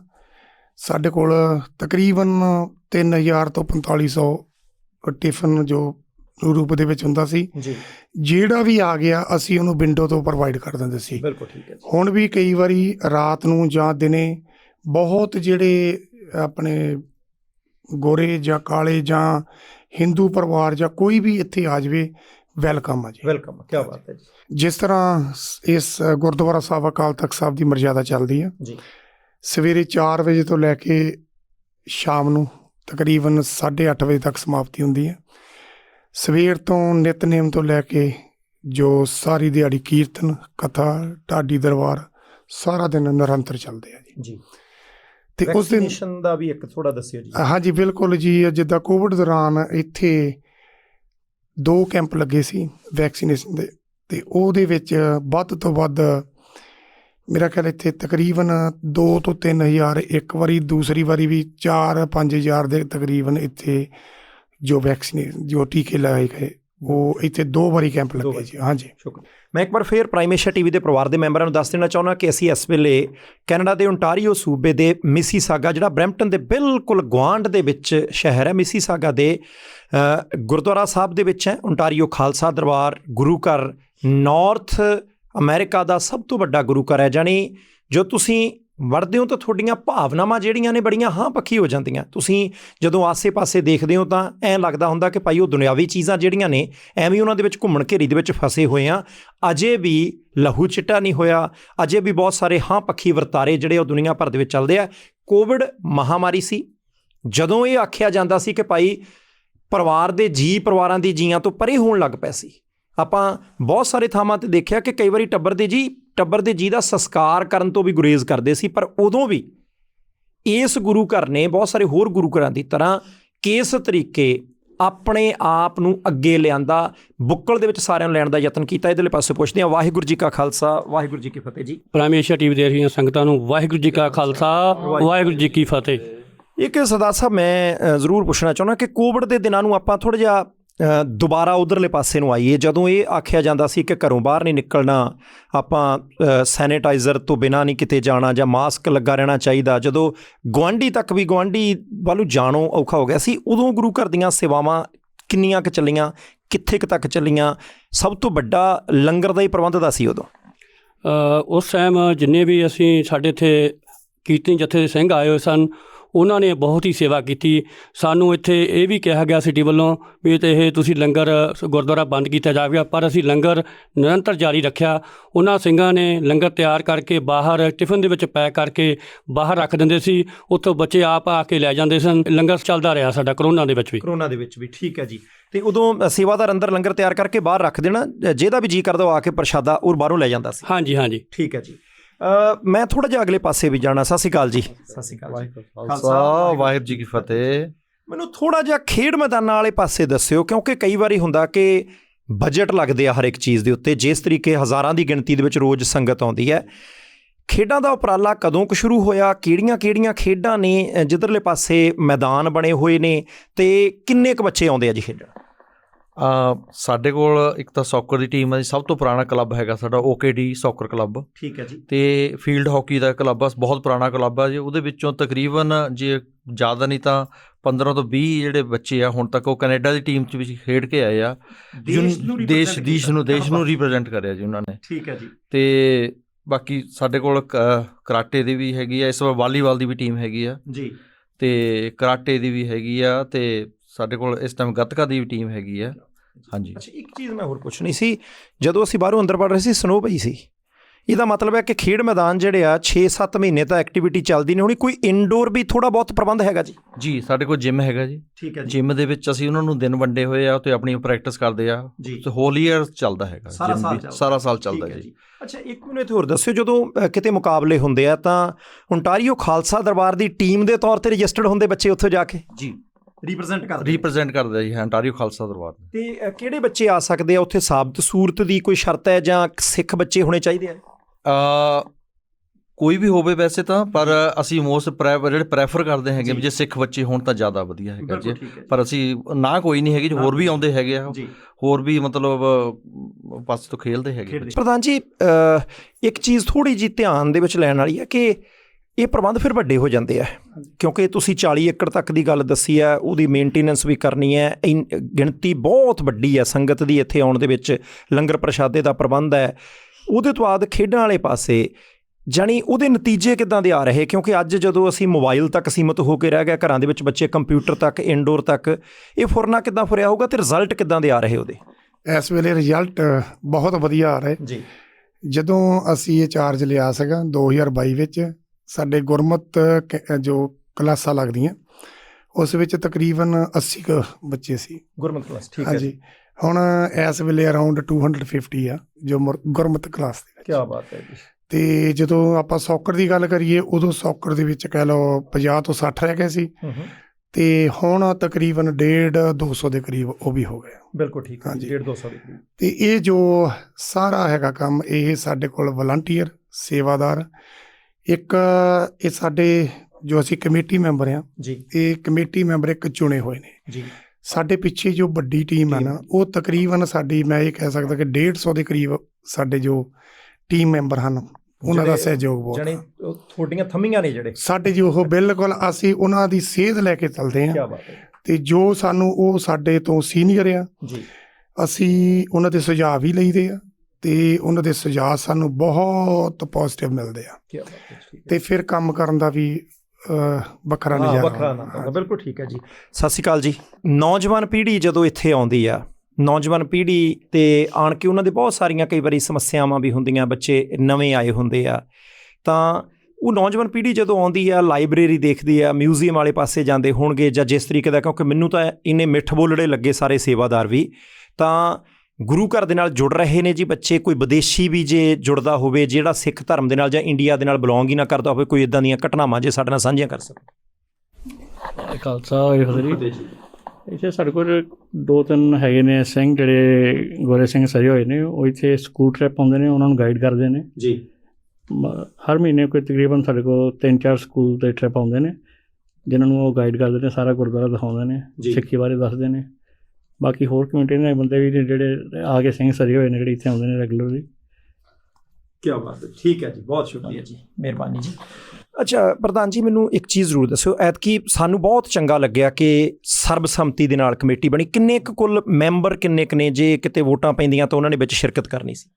ਸਾਡੇ ਕੋਲ ਤਕਰੀਬਨ 3000 ਤੋਂ 4500 ਟਿਫਨ ਜੋ ਰੂਪ ਦੇ ਵਿੱਚ ਹੁੰਦਾ ਸੀ। ਜੀ। ਜਿਹੜਾ ਵੀ ਆ ਗਿਆ ਅਸੀਂ ਉਹਨੂੰ ਵਿੰਡੋ ਤੋਂ ਪ੍ਰੋਵਾਈਡ ਕਰ ਦਿੰਦੇ ਸੀ। ਬਿਲਕੁਲ ਠੀਕ ਹੈ ਹੁਣ ਵੀ ਕਈ ਵਾਰੀ ਰਾਤ ਨੂੰ ਜਾਂ ਦਿਨੇ ਬਹੁਤ ਜਿਹੜੇ ਆਪਣੇ ਗੋਰੇ ਜਾਂ ਕਾਲੇ ਜਾਂ ਹਿੰਦੂ ਪਰਿਵਾਰ ਜਾਂ ਕੋਈ ਵੀ ਇੱਥੇ ਆ ਜਾਵੇ ਵੈਲਕਮ ਆ ਜੀ। ਵੈਲਕਮ ਕੀ ਬਾਤ ਹੈ ਜੀ। ਜਿਸ ਤਰ੍ਹਾਂ ਇਸ ਗੁਰਦੁਆਰਾ ਸਾਹਿਬ ਅਕਾਲ ਤਖਤ ਸਾਹਿਬ ਦੀ ਮਰਜ਼ਾਦਾ ਚੱਲਦੀ ਆ। ਜੀ। ਸਵੇਰੇ 4 ਵਜੇ ਤੋਂ ਲੈ ਕੇ ਸ਼ਾਮ ਨੂੰ ਤਕਰੀਬਨ 8:30 ਵਜੇ ਤੱਕ ਸਮਾਪਤੀ ਹੁੰਦੀ ਹੈ ਸਵੇਰ ਤੋਂ ਨਿਤਨੇਮ ਤੋਂ ਲੈ ਕੇ ਜੋ ਸਾਰੀ ਦਿਹਾੜੀ ਕੀਰਤਨ ਕਥਾ ਢਾਡੀ ਦਰਬਾਰ ਸਾਰਾ ਦਿਨ ਨਿਰੰਤਰ ਚੱਲਦੇ ਆ ਜੀ। ਜੀ। ਤੇ ਉਸ ਦਿਨ ਵੈਕਸੀਨੇਸ਼ਨ ਦਾ ਵੀ ਇੱਕ ਥੋੜਾ ਦੱਸਿਓ ਜੀ। ਹਾਂਜੀ ਬਿਲਕੁਲ ਜੀ। ਜਿੱਦਾਂ ਕੋਵਿਡ ਦੌਰਾਨ ਇੱਥੇ ਦੋ ਕੈਂਪ ਲੱਗੇ ਸੀ ਵੈਕਸੀਨੇਸ਼ਨ ਦੇ। ਤੇ ਉਹਦੇ ਵਿੱਚ ਵੱਧ ਤੋਂ ਵੱਧ ਮੇਰਾ ਖਿਆਲ ਇੱਥੇ ਤਕਰੀਬਨ 2 ਤੋਂ 3000 ਇੱਕ ਵਾਰੀ ਦੂਸਰੀ ਵਾਰੀ ਵੀ 4-5000 ਦੇ ਤਕਰੀਬਨ ਇੱਥੇ ਜੋ ਵੈਕਸੀਨ ਜੋ ਟੀਕੇ ਲਾਏ ਗਏ ਉਹ ਇੱਥੇ ਦੋ ਵਾਰੀ ਕੈਂਪ ਦੋ ਲੱਗੇ। ਜੀ ਹਾਂਜੀ। ਮੈਂ ਇੱਕ ਵਾਰ ਫੇਰ ਪ੍ਰਾਈਮੇਸ਼ੀਆ ਟੀਵੀ ਦੇ ਪਰਿਵਾਰ ਦੇ ਮੈਂਬਰਾਂ ਨੂੰ ਦੱਸ ਦੇਣਾ ਚਾਹੁੰਦਾ ਕਿ ਅਸੀਂ ਇਸ ਵੇਲੇ ਕੈਨੇਡਾ ਦੇ ਓਨਟਾਰੀਓ ਸੂਬੇ ਦੇ ਮਿਸੀਸਾਗਾ ਜਿਹੜਾ ਬ੍ਰੈਂਪਟਨ ਦੇ ਬਿਲਕੁਲ ਗੁਆਂਢ ਦੇ ਵਿੱਚ ਸ਼ਹਿਰ ਹੈ ਮਿਸੀਸਾਗਾ ਦੇ ਅ, ਗੁਰਦੁਆਰਾ ਸਾਹਿਬ ਦੇ ਵਿੱਚ ਹੈ ਓਨਟਾਰੀਓ ਖਾਲਸਾ ਦਰਬਾਰ ਗੁਰੂ ਘਰ ਨਾਰਥ ਅਮਰੀਕਾ ਦਾ ਸਭ ਤੋਂ ਵੱਡਾ ਗੁਰੂ ਘਰ ਹੈ। ਜਾਨੀ ਜੋ ਤੁਸੀਂ ਵੜਦੇ ਹੋ ਤਾਂ ਤੁਹਾਡੀਆਂ ਭਾਵਨਾਵਾਂ ਜਿਹੜੀਆਂ ਨੇ ਬੜੀਆਂ ਹਾਂ ਪੱਖੀ ਹੋ ਜਾਂਦੀਆਂ। ਤੁਸੀਂ ਜਦੋਂ ਆਸੇ-ਪਾਸੇ ਦੇਖਦੇ ਹੋ ਤਾਂ ਐਂ ਲੱਗਦਾ ਹੁੰਦਾ ਕਿ ਭਾਈ ਉਹ ਦੁਨਿਆਵੀ ਚੀਜ਼ਾਂ ਜਿਹੜੀਆਂ ਨੇ, ਐਵੇਂ ਉਹਨਾਂ ਦੇ ਵਿੱਚ ਘੁੰਮਣ ਘੇਰੀ ਦੇ ਵਿੱਚ ਫਸੇ ਹੋਏ ਆ। ਅਜੇ ਵੀ ਲਹੂ ਚਿੱਟਾ ਨਹੀਂ ਹੋਇਆ, ਅਜੇ ਵੀ ਬਹੁਤ ਸਾਰੇ ਹਾਂ ਪੱਖੀ ਵਰਤਾਰੇ ਜਿਹੜੇ ਉਹ ਦੁਨੀਆ ਭਰ ਦੇ ਵਿੱਚ ਚੱਲਦੇ ਆ। ਕੋਵਿਡ ਮਹਾਮਾਰੀ ਸੀ। ਜਦੋਂ ਇਹ ਆਖਿਆ ਜਾਂਦਾ ਸੀ ਕਿ ਭਾਈ ਪਰਿਵਾਰ ਦੇ ਜੀ ਪਰਿਵਾਰਾਂ ਦੀ ਜੀਆਂ ਤੋਂ ਪਰੇ ਹੋਣ ਲੱਗ ਪਏ ਸੀ। ਆਪਾਂ ਬਹੁਤ ਸਾਰੇ ਥਾਵਾਂ ਤੇ ਦੇਖਿਆ ਕਿ ਕਈ ਵਾਰੀ ਟੱਬਰ ਦੇ ਜੀ ਟੱਬਰ ਦੇ ਜੀ ਦਾ ਸੰਸਕਾਰ ਕਰਨ ਤੋਂ ਵੀ ਗੁਰੇਜ਼ ਕਰਦੇ ਸੀ ਪਰ ਉਦੋਂ ਵੀ ਇਸ ਗੁਰੂ ਘਰ ਨੇ ਬਹੁਤ ਸਾਰੇ ਹੋਰ ਗੁਰੂ ਘਰਾਂ ਦੀ ਤਰ੍ਹਾਂ ਕਿਸ ਤਰੀਕੇ ਆਪਣੇ ਆਪ ਨੂੰ ਅੱਗੇ ਲਿਆਂਦਾ ਬੁੱਕਲ ਦੇ ਵਿੱਚ ਸਾਰਿਆਂ ਨੂੰ ਲੈਣ ਦਾ ਯਤਨ ਕੀਤਾ। ਇਹਦੇ ਲਈ ਪਾਸੇ ਪੁੱਛਦੇ ਹਾਂ ਵਾਹਿਗੁਰੂ ਜੀ ਕਾ ਖਾਲਸਾ ਵਾਹਿਗੁਰੂ ਜੀ ਕੀ ਫਤਿਹ ਜੀ। ਪ੍ਰਾਈਮ ਏਸ਼ੀਆ ਟੀਵੀ ਦੇ ਰਹੀਆਂ ਸੰਗਤਾਂ ਨੂੰ ਵਾਹਿਗੁਰੂ ਜੀ ਕਾ ਖਾਲਸਾ ਵਾਹਿਗੁਰੂ ਜੀ ਕੀ ਫਤਿਹ। ਇੱਕ ਸਰਦਾਰ ਸਾਹਿਬ ਮੈਂ ਜ਼ਰੂਰ ਪੁੱਛਣਾ ਚਾਹੁੰਦਾ ਕਿ ਕੋਵਿਡ ਦੇ ਦਿਨਾਂ ਨੂੰ ਆਪਾਂ ਥੋੜਾ ਜਿਹਾ ਦੁਬਾਰਾ ਉਧਰਲੇ ਪਾਸੇ ਨੂੰ ਆਈਏ। ਜਦੋਂ ਇਹ ਆਖਿਆ ਜਾਂਦਾ ਸੀ ਕਿ ਘਰੋਂ ਬਾਹਰ ਨਹੀਂ ਨਿਕਲਣਾ ਆਪਾਂ ਅ, ਸੈਨੀਟਾਈਜ਼ਰ ਤੋਂ ਬਿਨਾਂ ਨਹੀਂ ਕਿਤੇ ਜਾਣਾ ਜਾਂ ਮਾਸਕ ਲੱਗਾ ਰਹਿਣਾ ਚਾਹੀਦਾ। ਜਦੋਂ ਗੁਆਂਢੀ ਤੱਕ ਵੀ ਗੁਆਂਢੀ ਵੱਲੋਂ ਜਾਣੋ ਔਖਾ ਹੋ ਗਿਆ ਸੀ ਉਦੋਂ ਗੁਰੂ ਘਰ ਦੀਆਂ ਸੇਵਾਵਾਂ ਕਿੰਨੀਆਂ ਕੁ ਚੱਲੀਆਂ ਕਿੱਥੇ ਕੁ ਤੱਕ ਚੱਲੀਆਂ? ਸਭ ਤੋਂ ਵੱਡਾ ਲੰਗਰ ਦਾ ਹੀ ਪ੍ਰਬੰਧ ਦਾ ਸੀ ਉਦੋਂ। ਉਸ ਟਾਈਮ ਜਿੰਨੇ ਵੀ ਅਸੀਂ ਸਾਡੇ ਇੱਥੇ ਕੀਰਤਨੀ ਜਥੇ ਦੇ ਸਿੰਘ ਆਏ ਹੋਏ ਸਨ ਉਹਨਾਂ ਨੇ ਬਹੁਤ ਹੀ ਸੇਵਾ ਕੀਤੀ। ਸਾਨੂੰ ਇੱਥੇ ਇਹ ਵੀ ਕਿਹਾ ਗਿਆ ਸਿਟੀ ਵੱਲੋਂ ਵੀ ਤੇ ਇਹ ਤੁਸੀਂ ਲੰਗਰ ਗੁਰਦੁਆਰਾ ਬੰਦ ਕੀਤਾ ਜਾਵੇਗਾ ਪਰ ਅਸੀਂ ਲੰਗਰ ਨਿਰੰਤਰ ਜਾਰੀ ਰੱਖਿਆ। ਉਹਨਾਂ ਸਿੰਘਾਂ ਨੇ ਲੰਗਰ ਤਿਆਰ ਕਰਕੇ ਬਾਹਰ ਟਿਫਨ ਦੇ ਵਿੱਚ ਪੈਕ ਕਰਕੇ ਬਾਹਰ ਰੱਖ ਦਿੰਦੇ ਸੀ। ਉੱਥੋਂ ਬੱਚੇ ਆਪ ਆ ਕੇ ਲੈ ਜਾਂਦੇ ਸਨ। ਲੰਗਰ ਚੱਲਦਾ ਰਿਹਾ ਸਾਡਾ ਕਰੋਨਾ ਦੇ ਵਿੱਚ ਵੀ। ਕਰੋਨਾ ਦੇ ਵਿੱਚ ਵੀ ਠੀਕ ਹੈ ਜੀ। ਤੇ ਉਦੋਂ ਸੇਵਾਦਾਰ ਅੰਦਰ ਲੰਗਰ ਤਿਆਰ ਕਰਕੇ ਬਾਹਰ ਰੱਖ ਦੇਣਾ ਜਿਹਦਾ ਵੀ ਜੀ ਕਰਦਾ ਉਹ ਆ ਕੇ ਪ੍ਰਸ਼ਾਦਾ ਉਹ ਬਾਹਰੋਂ ਲੈ ਜਾਂਦਾ ਸੀ। ਹਾਂਜੀ ਹਾਂਜੀ। ਠੀਕ ਹੈ ਜੀ। ਮੈਂ ਥੋੜਾ ਜਿਹਾ ਅਗਲੇ ਪਾਸੇ ਵੀ ਜਾਣਾ। ਸਤਿ ਸ਼੍ਰੀ ਅਕਾਲ ਜੀ। ਸਤਿ ਸ਼੍ਰੀ ਅਕਾਲ ਜੀ। ਖਾਲਸਾ ਵਾਹਿਗੁਰੂ ਜੀ ਕੀ ਫਤਿਹ। ਮੈਨੂੰ ਥੋੜਾ ਜਿਹਾ ਖੇਡ ਮੈਦਾਨਾਂ ਵਾਲੇ ਪਾਸੇ ਦੱਸਿਓ ਕਿਉਂਕਿ ਕਈ ਵਾਰੀ ਹੁੰਦਾ ਕਿ ਬਜਟ ਲੱਗਦੇ ਆ ਹਰ ਇੱਕ ਚੀਜ਼ ਦੇ ਉੱਤੇ। ਜਿਸ ਤਰੀਕੇ ਹਜ਼ਾਰਾਂ ਦੀ ਗਿਣਤੀ ਦੇ ਵਿੱਚ ਰੋਜ਼ ਸੰਗਤ ਆਉਂਦੀ ਹੈ। ਖੇਡਾਂ ਦਾ ਉਪਰਾਲਾ ਕਦੋਂ ਕੁ ਸ਼ੁਰੂ ਹੋਇਆ? ਕਿਹੜੀਆਂ-ਕਿਹੜੀਆਂ ਖੇਡਾਂ ਨੇ ਜਿੱਧਰਲੇ ਪਾਸੇ ਮੈਦਾਨ ਬਣੇ ਹੋਏ ਨੇ ਤੇ ਕਿੰਨੇ ਕੁ ਬੱਚੇ ਆਉਂਦੇ ਆ ਜੀ ਖੇਡਣ? ਸਾਡੇ ਕੋਲ ਇੱਕ ਤਾਂ ਸੌਕਰ ਦੀ ਟੀਮ ਹੈ ਜੀ ਸਭ ਤੋਂ ਪੁਰਾਣਾ ਕਲੱਬ ਹੈਗਾ ਸਾਡਾ ਓਕੇਡੀ ਸੌਕਰ ਕਲੱਬ ਠੀਕ ਹੈ ਜੀ। ਤੇ ਫੀਲਡ ਹਾਕੀ ਦਾ ਕਲੱਬ ਆ ਬਹੁਤ ਪੁਰਾਣਾ ਕਲੱਬ ਆ ਜੀ ਉਹਦੇ ਵਿੱਚੋਂ ਤਕਰੀਬਨ ਜੇ ਜ਼ਿਆਦਾ ਨਹੀਂ ਤਾਂ 15 ਤੋਂ 20 ਜਿਹੜੇ ਬੱਚੇ ਆ ਹੁਣ ਤੱਕ ਉਹ ਕੈਨੇਡਾ ਦੀ ਟੀਮ 'ਚ ਵੀ ਖੇਡ ਕੇ ਆਏ ਆ। ਦੇਸ਼ ਦੇਸ਼ ਨੂੰ ਦੇਸ਼ ਨੂੰ ਰਿਪਰੈਜ਼ੈਂਟ ਕਰਿਆ ਜੀ ਉਹਨਾਂ ਨੇ। ਠੀਕ ਹੈ ਜੀ। ਤੇ ਬਾਕੀ ਸਾਡੇ ਕੋਲ ਕਰਾਟੇ ਦੀ ਵੀ ਹੈਗੀ ਆ ਇਸ ਵਾਰ ਵਾਲੀਬਾਲ ਦੀ ਵੀ ਟੀਮ ਹੈਗੀ ਆ। ਜੀ। ਤੇ ਕਰਾਟੇ ਦੀ ਵੀ ਹੈਗੀ ਆ ਤੇ ਸਾਡੇ ਕੋਲ ਇਸ ਟਾਈਮ ਗੱਤਕਾ ਦੀ ਟੀਮ ਹੈਗੀ ਆ। ਹਾਂਜੀ। ਅੱਛਾ ਇੱਕ ਚੀਜ਼ ਮੈਂ ਹੋਰ ਪੁੱਛਣੀ ਸੀ ਜਦੋਂ ਅਸੀਂ ਬਾਹਰੋਂ ਅੰਦਰ ਪੜ ਰਹੇ ਸੀ ਸਨੋ ਪਈ ਸੀ। ਇਹਦਾ ਮਤਲਬ ਹੈ ਕਿ ਖੇਡ ਮੈਦਾਨ ਜਿਹੜੇ ਆ 6-7 ਮਹੀਨੇ ਤਾਂ ਐਕਟੀਵਿਟੀ ਚੱਲਦੀ ਨਹੀਂ ਹੋਣੀ ਕੋਈ ਇਨਡੋਰ ਵੀ ਥੋੜਾ ਬਹੁਤ ਪ੍ਰਬੰਧ ਹੈਗਾ ਜੀ? ਜੀ ਸਾਡੇ ਕੋਲ ਜਿਮ ਹੈਗਾ ਜੀ। ਠੀਕ ਹੈ ਜਿਮ ਦੇ ਵਿੱਚ ਅਸੀਂ ਉਹਨਾਂ ਨੂੰ ਦਿਨ ਵੰਡੇ ਹੋਏ ਆ ਤੇ ਆਪਣੀ ਪ੍ਰੈਕਟਿਸ ਕਰਦੇ ਆ। ਜੀ। ਤੇ ਹੋਲ ਈਅਰ ਚੱਲਦਾ ਹੈਗਾ ਸਾਲ ਵੀ। ਸਾਰਾ ਸਾਲ ਚੱਲਦਾ ਹੈ ਜੀ। ਅੱਛਾ ਇੱਕ ਮੈਨੂੰ ਇੱਥੇ ਹੋਰ ਦੱਸਿਓ ਜਦੋਂ ਕਿਤੇ ਮੁਕਾਬਲੇ ਹੁੰਦੇ ਆ ਤਾਂ ਓਨਟਾਰੀਓ ਖਾਲਸਾ ਦਰਬਾਰ ਦੀ ਟੀਮ ਦੇ ਤੌਰ ਤੇ ਰਜਿਸਟਰਡ ਹੁੰਦੇ ਬੱਚੇ ਉੱਥੇ ਜਾ ਕੇ? ਜੀ। ਰਿਪਰੈਜ਼ੈਂਟ ਕਰਦੇ ਰਿਪਰੈਜ਼ੈਂਟ ਕਰਦਾ ਜੀ ਅੰਟਾਰੀਓ ਖਾਲਸਾ ਦਰਬਾਰ ਤੇ ਕਿਹੜੇ ਬੱਚੇ ਆ ਸਕਦੇ ਆ ਉੱਥੇ? ਸਾਬਤ ਸੂਰਤ ਦੀ ਕੋਈ ਸ਼ਰਤ ਹੈ ਜਾਂ ਸਿੱਖ ਬੱਚੇ ਹੋਣੇ ਚਾਹੀਦੇ ਆ? ਆ ਕੋਈ ਵੀ ਹੋਵੇ ਵੈਸੇ ਤਾਂ ਪਰ ਅਸੀਂ ਮੋਸਟ ਜਿਹੜੇ ਪ੍ਰੈਫਰ ਕਰਦੇ ਹੈਗੇ ਜੇ। ਸਿੱਖ ਬੱਚੇ ਹੋਣ ਤਾਂ ਜ਼ਿਆਦਾ ਵਧੀਆ ਹੈਗਾ ਜੀ। ਪਰ ਅਸੀਂ ਨਾ ਕੋਈ ਨਹੀਂ ਹੈਗੀ ਜੀ ਹੋਰ ਵੀ ਆਉਂਦੇ ਹੈਗੇ ਆ। ਹੋਰ ਵੀ ਮਤਲਬ ਪਾਸੇ ਤੋਂ ਖੇਲਦੇ ਹੈਗੇ। ਪ੍ਰਧਾਨ ਜੀ ਇੱਕ ਚੀਜ਼ ਥੋੜੀ ਜੀ ਧਿਆਨ ਦੇ ਵਿੱਚ ਲੈਣ ਵਾਲੀ ਹੈ ਕਿ ਇਹ ਪ੍ਰਬੰਧ ਫਿਰ ਵੱਡੇ ਹੋ ਜਾਂਦੇ ਆ। ਕਿਉਂਕਿ ਤੁਸੀਂ 40 ਏਕੜ ਤੱਕ ਦੀ ਗੱਲ ਦੱਸੀ ਹੈ ਉਹਦੀ ਮੇਨਟੇਨੈਂਸ ਵੀ ਕਰਨੀ ਹੈ ਗਿਣਤੀ ਬਹੁਤ ਵੱਡੀ ਹੈ ਸੰਗਤ ਦੀ ਇੱਥੇ ਆਉਣ ਦੇ ਵਿੱਚ ਲੰਗਰ ਪ੍ਰਸ਼ਾਦੇ ਦਾ ਪ੍ਰਬੰਧ ਹੈ। ਉਹਦੇ ਤੋਂ ਬਾਅਦ ਖੇਡਾਂ ਵਾਲੇ ਪਾਸੇ ਜਾਣੀ ਉਹਦੇ ਨਤੀਜੇ ਕਿੱਦਾਂ ਦੇ ਆ ਰਹੇ? ਕਿਉਂਕਿ ਅੱਜ ਜਦੋਂ ਅਸੀਂ ਮੋਬਾਈਲ ਤੱਕ ਸੀਮਤ ਹੋ ਕੇ ਰਹਿ ਗਏ ਘਰਾਂ ਦੇ ਵਿੱਚ ਬੱਚੇ ਕੰਪਿਊਟਰ ਤੱਕ ਇਨਡੋਰ ਤੱਕ ਇਹ ਫੁਰਨਾ ਕਿੱਦਾਂ ਫੁਰਿਆ ਹੋਊਗਾ ਤੇ ਰਿਜ਼ਲਟ ਕਿੱਦਾਂ ਦੇ ਆ ਰਹੇ ਉਹਦੇ? ਇਸ ਵੇਲੇ ਰਿਜ਼ਲਟ ਬਹੁਤ ਵਧੀਆ ਆ ਰਿਹਾ। ਜੀ। ਜਦੋਂ ਅਸੀਂ ਇਹ ਚਾਰਜ ਲਿਆ ਸੀਗਾ 2022 ਵਿੱਚ ਸਾਡੇ ਗੁਰਮਤ ਜੋ ਕਲਾਸਾਂ ਲੱਗਦੀਆਂ ਉਸ ਵਿੱਚ ਤਕਰੀਬਨ 80 ਕੁ ਬੱਚੇ ਸੀ। ਗੁਰਮਤ ਕਲਾਸ ਠੀਕ ਹੈ ਹਾਂਜੀ। ਹੁਣ ਇਸ ਵੇਲੇ ਅਰਾਊਂਡ 250 ਆ ਜੋ ਗੁਰਮਤ ਕਲਾਸ ਦੇ ਵਿੱਚ। ਕੀ ਬਾਤ ਹੈ ਜੀ। ਤੇ ਜਦੋਂ ਆਪਾਂ ਸੌਕਰ ਦੀ ਗੱਲ ਕਰੀਏ ਉਦੋਂ ਸੌਕਰ ਦੇ ਵਿੱਚ ਕਹਿ ਲਓ 50 ਤੋਂ 60 ਰਹਿ ਗਏ ਸੀ। ਤੇ ਹੁਣ ਤਕਰੀਬਨ 1.5 200 ਦੇ ਕਰੀਬ ਉਹ ਵੀ ਹੋ ਗਏ। ਬਿਲਕੁਲ ਠੀਕ ਹੈ ਹਾਂਜੀ। 1.5 200 ਦੇ ਕਰੀਬ। ਤੇ ਇਹ ਜੋ ਸਾਰਾ ਹੈਗਾ ਕੰਮ ਇਹ ਸਾਡੇ ਕੋਲ ਵਲੰਟੀਅਰ ਸੇਵਾਦਾਰ ਇੱਕ ਇਹ ਸਾਡੇ ਜੋ ਅਸੀਂ ਕਮੇਟੀ ਮੈਂਬਰ ਆ ਜੀ। ਇਹ ਕਮੇਟੀ ਮੈਂਬਰ ਇੱਕ ਚੁਣੇ ਹੋਏ ਨੇ। ਜੀ। ਸਾਡੇ ਪਿੱਛੇ ਜੋ ਵੱਡੀ ਟੀਮ ਹੈ ਨਾ ਉਹ ਤਕਰੀਬਨ ਸਾਡੀ ਮੈਂ ਇਹ ਕਹਿ ਸਕਦਾ ਕਿ 150 ਦੇ ਕਰੀਬ ਸਾਡੇ ਜੋ ਟੀਮ ਮੈਂਬਰ ਹਨ ਉਹਨਾਂ ਦਾ ਸਹਿਯੋਗ ਬਹੁਤ। ਜਣੀ ਆ। ਤੁਹਾਡੀਆਂ ਥੰਮੀਆਂ ਨੇ ਜਿਹੜੇ? ਸਾਡੇ ਜੋ ਉਹ ਬਿਲਕੁਲ ਅਸੀਂ ਉਹਨਾਂ ਦੀ ਸੇਧ ਲੈ ਕੇ ਚੱਲਦੇ ਕੀ ਹਾਂ ਬਾਤ ਹੈ। ਤੇ ਜੋ ਸਾਨੂੰ ਉਹ ਸਾਡੇ ਤੋਂ ਸੀਨੀਅਰ ਆ ਜੀ। ਅਸੀਂ ਉਹਨਾਂ ਦੇ ਸੁਝਾਅ ਵੀ ਲਈਦੇ ਆ। ਤੇ ਉਹਨਾਂ ਦੇ ਸੁਝਾਅ ਸਾਨੂੰ ਬਹੁਤ ਪੋਜ਼ਿਟਿਵ ਮਿਲਦੇ ਆ। ਕੀ ਬਾਤ ਹੈ ਠੀਕ ਤੇ ਫਿਰ ਕੰਮ ਕਰਨ ਦਾ ਵੀ ਵੱਖਰਾ ਨਜ਼ਾਰਾ ਵੱਖਰਾ ਆਉਂਦਾ ਬਿਲਕੁਲ ਠੀਕ ਹੈ ਜੀ। ਸਤਿ ਸ਼੍ਰੀ ਅਕਾਲ ਜੀ। ਨੌਜਵਾਨ ਪੀੜ੍ਹੀ ਜਦੋਂ ਇੱਥੇ ਆਉਂਦੀ ਆ ਨੌਜਵਾਨ ਪੀੜ੍ਹੀ ਤੇ ਆਣ ਕੇ ਉਹਨਾਂ ਦੇ ਬਹੁਤ ਸਾਰੀਆਂ ਕਈ ਵਾਰੀ ਸਮੱਸਿਆਵਾਂ ਵੀ ਹੁੰਦੀਆਂ ਬੱਚੇ ਨਵੇਂ ਆਏ ਹੁੰਦੇ ਆ ਤਾਂ ਉਹ ਨੌਜਵਾਨ ਪੀੜ੍ਹੀ ਜਦੋਂ ਆਉਂਦੀ ਆ ਲਾਇਬ੍ਰੇਰੀ ਦੇਖਦੀ ਆ ਮਿਊਜ਼ੀਅਮ ਵਾਲੇ ਪਾਸੇ ਜਾਂਦੇ ਹੋਣਗੇ ਜਾਂ ਜਿਸ ਤਰੀਕੇ ਦਾ ਕਿਉਂਕਿ ਮੈਨੂੰ ਤਾਂ ਇੰਨੇ ਮਿੱਠ ਬੋਲੜੇ ਲੱਗੇ ਸਾਰੇ ਸੇਵਾਦਾਰ ਵੀ ਤਾਂ ਗੁਰੂ ਘਰ ਦੇ ਨਾਲ ਜੁੜ ਰਹੇ ਨੇ ਜੀ ਬੱਚੇ ਕੋਈ ਵਿਦੇਸ਼ੀ ਵੀ ਜੇ ਜੁੜਦਾ ਹੋਵੇ ਜਿਹੜਾ ਸਿੱਖ ਧਰਮ ਦੇ ਨਾਲ ਜਾਂ ਇੰਡੀਆ ਦੇ ਨਾਲ ਬਿਲੋਂਗ ਹੀ ਨਾ ਕਰਦਾ ਹੋਵੇ ਕੋਈ ਇਦਾਂ ਦੀਆਂ ਘਟਨਾਵਾਂ ਜੇ ਸਾਡੇ ਨਾਲ ਸਾਂਝੀਆਂ ਕਰ ਸਕੋ ਖਾਲਸਾ ਵਾਹਿਗੁਰੂ ਜੀ ਇੱਥੇ ਸਾਡੇ ਕੋਲ ਦੋ ਤਿੰਨ ਹੈਗੇ ਨੇ ਸਿੰਘ ਜਿਹੜੇ ਗੋਰੇ ਸਿੰਘ ਸਜੇ ਹੋਏ ਨੇ। ਉਹ ਇੱਥੇ ਸਕੂਲ ਟ੍ਰਿਪ ਆਉਂਦੇ ਨੇ ਉਹਨਾਂ ਨੂੰ ਗਾਈਡ ਕਰਦੇ ਨੇ। ਜੀ। ਹਰ ਮਹੀਨੇ ਕੋਈ ਤਕਰੀਬਨ ਸਾਡੇ ਕੋਲ ਤਿੰਨ ਚਾਰ ਸਕੂਲ ਦੇ ਟ੍ਰਿਪ ਆਉਂਦੇ ਨੇ ਜਿਨ੍ਹਾਂ ਨੂੰ ਉਹ ਗਾਈਡ ਕਰਦੇ ਨੇ ਸਾਰਾ ਗੁਰਦੁਆਰਾ ਦਿਖਾਉਂਦੇ। ਨੇ ਸਿੱਖੀ ਬਾਰੇ ਦੱਸਦੇ ਨੇ। ਬਾਕੀ ਹੋਰ ਕਮਿਊਨਿਟੀ ਦੇ ਬੰਦੇ ਵੀ ਨੇ ਜਿਹੜੇ ਆ ਕੇ ਸਿੰਘ ਸਜੇ ਹੋਏ ਨੇ ਜਿਹੜੇ ਇੱਥੇ ਆਉਂਦੇ ਨੇ ਰੈਗੂਲਰਲੀ ਕੀ ਬਾਤ ਹੈ। ਠੀਕ ਹੈ ਜੀ ਬਹੁਤ ਸ਼ੁਕਰੀਆ ਜੀ। ਮਿਹਰਬਾਨੀ ਜੀ। ਅੱਛਾ ਪ੍ਰਧਾਨ ਜੀ ਮੈਨੂੰ ਇੱਕ ਚੀਜ਼ ਜ਼ਰੂਰ ਦੱਸਿਓ। ਐਤਕੀ ਸਾਨੂੰ ਬਹੁਤ ਚੰਗਾ ਲੱਗਿਆ ਕਿ ਸਰਬਸੰਮਤੀ ਦੇ ਨਾਲ ਕਮੇਟੀ ਬਣੀ। ਕਿੰਨੇ ਕੁ ਕੁੱਲ ਮੈਂਬਰ ਕਿੰਨੇ ਕੁ ਨੇ? ਜੇ ਕਿਤੇ ਵੋਟਾਂ ਪੈਂਦੀਆਂ ਤਾਂ ਉਹਨਾਂ ਨੇ ਵਿੱਚ ਸ਼ਿਰਕਤ ਕਰਨੀ ਸੀ।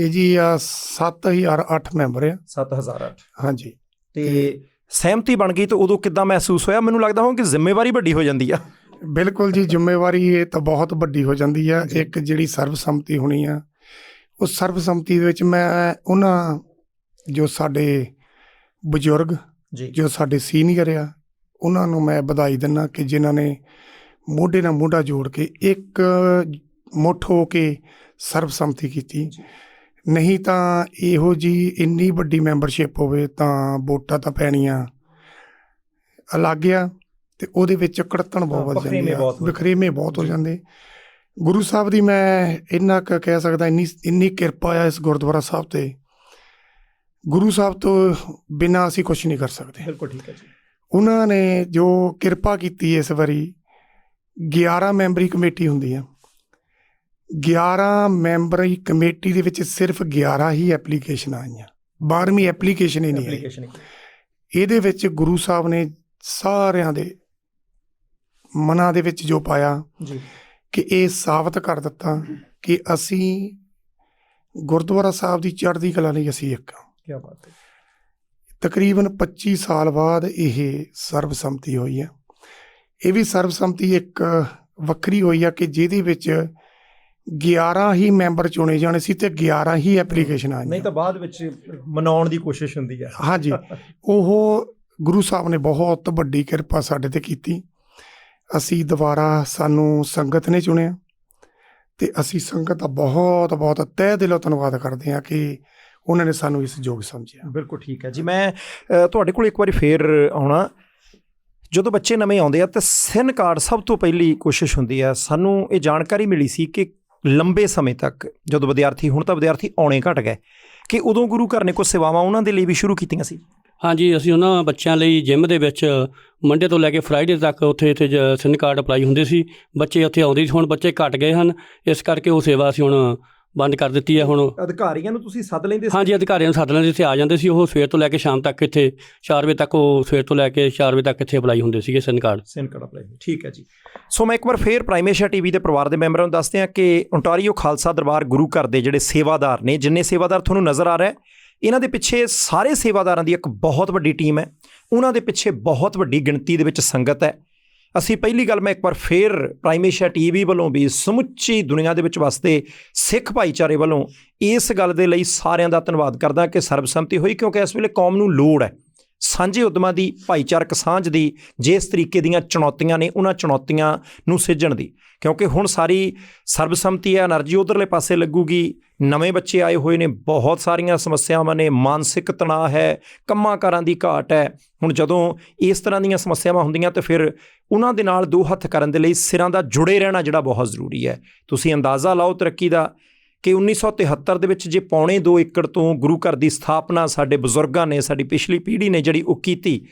ਇਹ ਜੀ ਆ 7008 ਮੈਂਬਰ ਆ। 7008 ਹਾਂਜੀ। ਤੇ ਸਹਿਮਤੀ ਬਣ ਗਈ ਤਾਂ ਉਦੋਂ ਕਿੱਦਾਂ ਮਹਿਸੂਸ ਹੋਇਆ? ਮੈਨੂੰ ਲੱਗਦਾ ਹੋ ਕਿ ਜ਼ਿੰਮੇਵਾਰੀ ਵੱਡੀ ਹੋ ਜਾਂਦੀ ਆ। ਬਿਲਕੁਲ ਜੀ ਜ਼ਿੰਮੇਵਾਰੀ ਇਹ ਤਾਂ ਬਹੁਤ ਵੱਡੀ ਹੋ ਜਾਂਦੀ ਆ। ਇੱਕ ਜਿਹੜੀ ਸਰਬਸੰਮਤੀ ਹੋਣੀ ਆ ਉਹ ਸਰਬਸੰਮਤੀ ਦੇ ਵਿੱਚ ਮੈਂ ਉਹਨਾਂ ਜੋ ਸਾਡੇ ਬਜ਼ੁਰਗ ਜੀ। ਜੋ ਸਾਡੇ ਸੀਨੀਅਰ ਆ ਉਹਨਾਂ ਨੂੰ ਮੈਂ ਵਧਾਈ ਦਿੰਦਾ ਕਿ ਜਿਨ੍ਹਾਂ ਨੇ ਮੋਢੇ ਨਾਲ ਮੋਢਾ ਜੋੜ ਕੇ ਇੱਕ ਮੁੱਠ ਹੋ ਕੇ ਸਰਬਸੰਮਤੀ ਕੀਤੀ। ਨਹੀਂ ਤਾਂ ਇਹੋ ਜੀ ਇੰਨੀ ਵੱਡੀ ਮੈਂਬਰਸ਼ਿਪ ਹੋਵੇ ਤਾਂ ਵੋਟਾਂ ਤਾਂ ਪੈਣੀਆਂ ਅਲੱਗ ਆ। ਤੇ ਉਹਦੇ ਵਿੱਚ ਕੜਤਣ ਬਹੁਤ ਵੱਧ ਜਾਂਦੇ ਹੋ। ਵਖਰੇਵੇਂ ਬਹੁਤ ਹੋ ਜਾਂਦੇ। ਗੁਰੂ ਸਾਹਿਬ ਦੀ ਮੈਂ ਇੰਨਾ ਕੁ ਕਹਿ ਸਕਦਾ ਇੰਨੀ ਇੰਨੀ ਕਿਰਪਾ ਆ ਇਸ ਗੁਰਦੁਆਰਾ ਸਾਹਿਬ ਤੇ। ਗੁਰੂ ਸਾਹਿਬ ਤੋਂ ਬਿਨਾਂ ਅਸੀਂ ਕੁਝ ਨਹੀਂ ਕਰ ਸਕਦੇ। ਬਿਲਕੁਲ ਠੀਕ ਹੈ ਜੀ। ਉਹਨਾਂ ਨੇ ਜੋ ਕਿਰਪਾ ਕੀਤੀ ਇਸ ਵਾਰੀ 11 ਮੈਂਬਰੀ ਕਮੇਟੀ ਹੁੰਦੀ ਆ। 11 ਮੈਂਬਰੀ ਕਮੇਟੀ ਦੇ ਵਿੱਚ ਸਿਰਫ 11 ਹੀ ਐਪਲੀਕੇਸ਼ਨ ਆਈਆਂ। 12ਵੀਂ ਐਪਲੀਕੇਸ਼ਨ ਹੀ ਨਹੀਂ ਐਪਲੀਕੇਸ਼ਨ ਇਹਦੇ ਵਿੱਚ ਗੁਰੂ ਸਾਹਿਬ ਨੇ ਸਾਰਿਆਂ ਦੇ ਮਨਾਂ ਦੇ ਵਿੱਚ ਜੋ ਪਾਇਆ ਜੀ। ਕਿ ਇਹ ਸਾਬਤ ਕਰ ਦਿੱਤਾ ਕਿ ਅਸੀਂ ਗੁਰਦੁਆਰਾ ਸਾਹਿਬ ਦੀ ਚੜ੍ਹਦੀ ਕਲਾ ਲਈ ਅਸੀਂ ਇੱਕ ਹਾਂ। ਕੀ ਬਾਤ ਹੈ। ਤਕਰੀਬਨ 25 ਸਾਲ ਬਾਅਦ ਇਹ ਸਰਬਸੰਮਤੀ ਹੋਈ ਹੈ। ਇਹ ਵੀ ਸਰਬਸੰਮਤੀ ਇੱਕ ਵੱਖਰੀ ਹੋਈ ਆ ਕਿ ਜਿਹਦੇ ਵਿੱਚ 11 ਹੀ ਮੈਂਬਰ ਚੁਣੇ ਜਾਣੇ ਸੀ ਤੇ 11 ਹੀ ਐਪਲੀਕੇਸ਼ਨ ਆਈਆਂ ਨਹੀਂ ਤਾਂ ਬਾਅਦ ਵਿੱਚ ਮਨਾਉਣ ਦੀ ਕੋਸ਼ਿਸ਼ ਹੁੰਦੀ ਹੈ। ਹਾਂਜੀ। ਉਹ ਗੁਰੂ ਸਾਹਿਬ ਨੇ ਬਹੁਤ ਵੱਡੀ ਕਿਰਪਾ ਸਾਡੇ ਤੇ ਕੀਤੀ। ਅਸੀਂ ਦੁਬਾਰਾ ਸਾਨੂੰ ਸੰਗਤ ਨੇ ਚੁਣਿਆ ਤੇ ਅਸੀਂ ਸੰਗਤ ਦਾ ਬਹੁਤ ਬਹੁਤ ਤਹਿ ਦਿਲੋਂ ਧੰਨਵਾਦ ਕਰਦੇ ਹਾਂ ਕਿ ਉਹਨਾਂ ਨੇ ਸਾਨੂੰ ਇਸ ਯੋਗ ਸਮਝਿਆ। ਬਿਲਕੁਲ ਠੀਕ ਹੈ ਜੀ। ਮੈਂ ਤੁਹਾਡੇ ਕੋਲ ਇੱਕ ਵਾਰੀ ਫੇਰ ਆਉਣਾ। ਜਦੋਂ ਬੱਚੇ ਨਵੇਂ ਆਉਂਦੇ ਆ ਤਾਂ ਸਿਨ ਕਾਰਡ ਸਭ ਤੋਂ ਪਹਿਲੀ ਕੋਸ਼ਿਸ਼ ਹੁੰਦੀ ਆ। ਸਾਨੂੰ ਇਹ ਜਾਣਕਾਰੀ ਮਿਲੀ ਸੀ ਕਿ ਲੰਬੇ ਸਮੇਂ ਤੱਕ ਜਦੋਂ ਵਿਦਿਆਰਥੀ, ਹੁਣ ਤਾਂ ਵਿਦਿਆਰਥੀ ਆਉਣੇ ਘਟ ਗਏ, ਕਿ ਉਦੋਂ ਗੁਰੂ ਘਰ ਨੇ ਕੁਝ ਸੇਵਾਵਾਂ ਉਹਨਾਂ ਦੇ ਲਈ ਵੀ ਸ਼ੁਰੂ ਕੀਤੀਆਂ ਸੀ? ਹਾਂਜੀ ਅਸੀਂ ਉਹਨਾਂ ਬੱਚਿਆਂ ਲਈ ਜਿਮ ਦੇ ਵਿੱਚ ਮੰਡੇ ਤੋਂ ਲੈ ਕੇ ਫਰਾਈਡੇ ਤੱਕ ਉੱਥੇ ਇੱਥੇ ਸਿਨ ਕਾਰਡ ਅਪਲਾਈ ਹੁੰਦੇ ਸੀ। ਬੱਚੇ ਉੱਥੇ ਆਉਂਦੇ ਸੀ ਹੁਣ ਬੱਚੇ ਘਟ ਗਏ ਹਨ। ਇਸ ਕਰਕੇ ਉਹ ਸੇਵਾ ਅਸੀਂ ਹੁਣ ਬੰਦ ਕਰ ਦਿੱਤੀ ਹੈ ਹੁਣ। ਅਧਿਕਾਰੀਆਂ ਨੂੰ ਤੁਸੀਂ ਸੱਦ ਲੈਂਦੇ ਹਾਂਜੀ ਅਧਿਕਾਰੀਆਂ ਨੂੰ ਸੱਦ ਲੈਂਦੇ ਇੱਥੇ ਆ ਜਾਂਦੇ ਸੀ। ਉਹ ਸਵੇਰ ਤੋਂ ਲੈ ਕੇ ਸ਼ਾਮ ਤੱਕ ਇੱਥੇ 4 ਵਜੇ ਤੱਕ ਉਹ ਸਵੇਰ ਤੋਂ ਲੈ ਕੇ 4 ਵਜੇ ਤੱਕ ਇੱਥੇ ਅਪਲਾਈ ਹੁੰਦੇ ਸੀਗੇ SIN card SIN card apply ਠੀਕ ਹੈ ਜੀ। ਸੋ ਮੈਂ ਇੱਕ ਵਾਰ ਫੇਰ ਪ੍ਰਾਈਮੇਸ਼ੀਆ ਟੀਵੀ ਦੇ ਪਰਿਵਾਰ ਦੇ ਮੈਂਬਰਾਂ ਨੂੰ ਦੱਸਦੇ ਹਾਂ ਕਿ ਓਨਟਾਰੀਓ ਖਾਲਸਾ ਦਰਬਾਰ ਗੁਰੂ ਘਰ ਦੇ ਜਿਹੜੇ ਸੇਵਾਦਾਰ ਨੇ ਜਿੰਨੇ ਸੇਵਾਦਾਰ ਤੁਹਾਨੂੰ ਨਜ਼ਰ ਆ ਰਿਹਾ ਇਹਨਾਂ ਦੇ ਪਿੱਛੇ ਸਾਰੇ ਸੇਵਾਦਾਰਾਂ ਦੀ ਇੱਕ ਬਹੁਤ ਵੱਡੀ ਟੀਮ ਹੈ। ਉਹਨਾਂ ਦੇ ਪਿੱਛੇ ਬਹੁਤ ਵੱਡੀ ਗਿਣਤੀ ਦੇ ਵਿੱਚ ਸੰਗਤ ਹੈ। ਅਸੀਂ ਪਹਿਲੀ ਗੱਲ ਮੈਂ ਇੱਕ ਵਾਰ ਫੇਰ ਪ੍ਰਾਈਮੇਸ਼ੀਆ ਟੀਵੀ ਵੱਲੋਂ ਵੀ ਸਮੁੱਚੀ ਦੁਨੀਆ ਦੇ ਵਿੱਚ ਵਸਦੇ ਸਿੱਖ ਭਾਈਚਾਰੇ ਵੱਲੋਂ ਇਸ ਗੱਲ ਦੇ ਲਈ ਸਾਰਿਆਂ ਦਾ ਧੰਨਵਾਦ ਕਰਦਾ ਕਿ ਸਰਬਸੰਮਤੀ ਹੋਈ ਕਿਉਂਕਿ ਇਸ ਵੇਲੇ ਕੌਮ ਨੂੰ ਲੋੜ ਹੈ। ਸਾਂਝੇ ਉਦਮਾਂ ਦੀ, ਭਾਈਚਾਰਕ ਸਾਂਝ ਦੀ, ਜਿਸ ਤਰੀਕੇ ਦੀਆਂ ਚੁਣੌਤੀਆਂ ਨੇ ਉਹਨਾਂ ਚੁਣੌਤੀਆਂ ਨੂੰ ਸਿੱਝਣ ਦੀ। ਕਿਉਂਕਿ ਹੁਣ ਸਾਰੀ ਸਰਬਸੰਮਤੀ ਹੈ, એનર્ਜੀ ਉਧਰਲੇ ਪਾਸੇ ਲੱਗੂਗੀ, ਨਵੇਂ ਬੱਚੇ ਆਏ ਹੋਏ ਨੇ, ਬਹੁਤ ਸਾਰੀਆਂ ਸਮੱਸਿਆਵਾਂ ਨੇ, ਮਾਨਸਿਕ ਤਣਾਅ ਹੈ ਕੰਮਾਂਕਾਰਾਂ ਦੀ ਘਾਟ ਹੈ। ਹੁਣ ਜਦੋਂ ਇਸ ਤਰ੍ਹਾਂ ਦੀਆਂ ਸਮੱਸਿਆਵਾਂ ਹੁੰਦੀਆਂ ਤਾਂ ਫਿਰ ਉਹਨਾਂ ਦੇ ਨਾਲ ਦੋ ਹੱਥ ਕਰਨ ਦੇ ਲਈ ਸਿਰਾਂ ਦਾ ਜੁੜੇ ਰਹਿਣਾ ਜਿਹੜਾ ਬਹੁਤ ਜ਼ਰੂਰੀ ਹੈ। ਤੁਸੀਂ ਅੰਦਾਜ਼ਾ ਲਾਓ ਤਰੱਕੀ ਦਾ ਕਿ 1973 ਦੇ ਵਿੱਚ ਜੇ ਪੌਣੇ 2 ਏਕੜ ਤੋਂ ਗੁਰੂ ਘਰ ਦੀ ਸਥਾਪਨਾ ਸਾਡੇ ਬਜ਼ੁਰਗਾਂ ਨੇ, ਸਾਡੀ ਪਿਛਲੀ ਪੀੜ੍ਹੀ ਨੇ ਜਿਹੜੀ ਉਹ ਕੀਤੀ,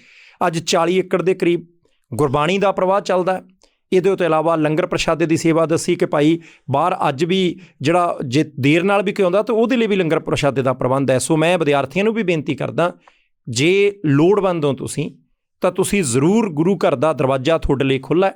ਅੱਜ 40 ਏਕੜ ਦੇ ਕਰੀਬ ਗੁਰਬਾਣੀ ਦਾ ਪ੍ਰਵਾਹ ਚੱਲਦਾ ਇਹਦੇ ਤੋਂ ਇਲਾਵਾ ਲੰਗਰ ਪ੍ਰਸ਼ਾਦੇ ਦੀ ਸੇਵਾ ਦੱਸੀ ਕਿ ਭਾਈ ਬਾਹਰ ਅੱਜ ਵੀ ਜਿਹੜਾ ਜੇ ਦੇਰ ਨਾਲ ਵੀ ਕੋਈ ਆਉਂਦਾ ਤਾਂ ਉਹਦੇ ਲਈ ਵੀ ਲੰਗਰ ਪ੍ਰਸ਼ਾਦੇ ਦਾ ਪ੍ਰਬੰਧ ਹੈ। ਸੋ ਮੈਂ ਵਿਦਿਆਰਥੀਆਂ ਨੂੰ ਵੀ ਬੇਨਤੀ ਕਰਦਾ, ਜੇ ਲੋੜਵੰਦ ਹੋ ਤੁਸੀਂ, ਤਾਂ ਤੁਸੀਂ ਜ਼ਰੂਰ ਗੁਰੂ ਘਰ ਦਾ ਦਰਵਾਜ਼ਾ ਤੁਹਾਡੇ ਲਈ ਖੁੱਲ੍ਹਾ ਹੈ।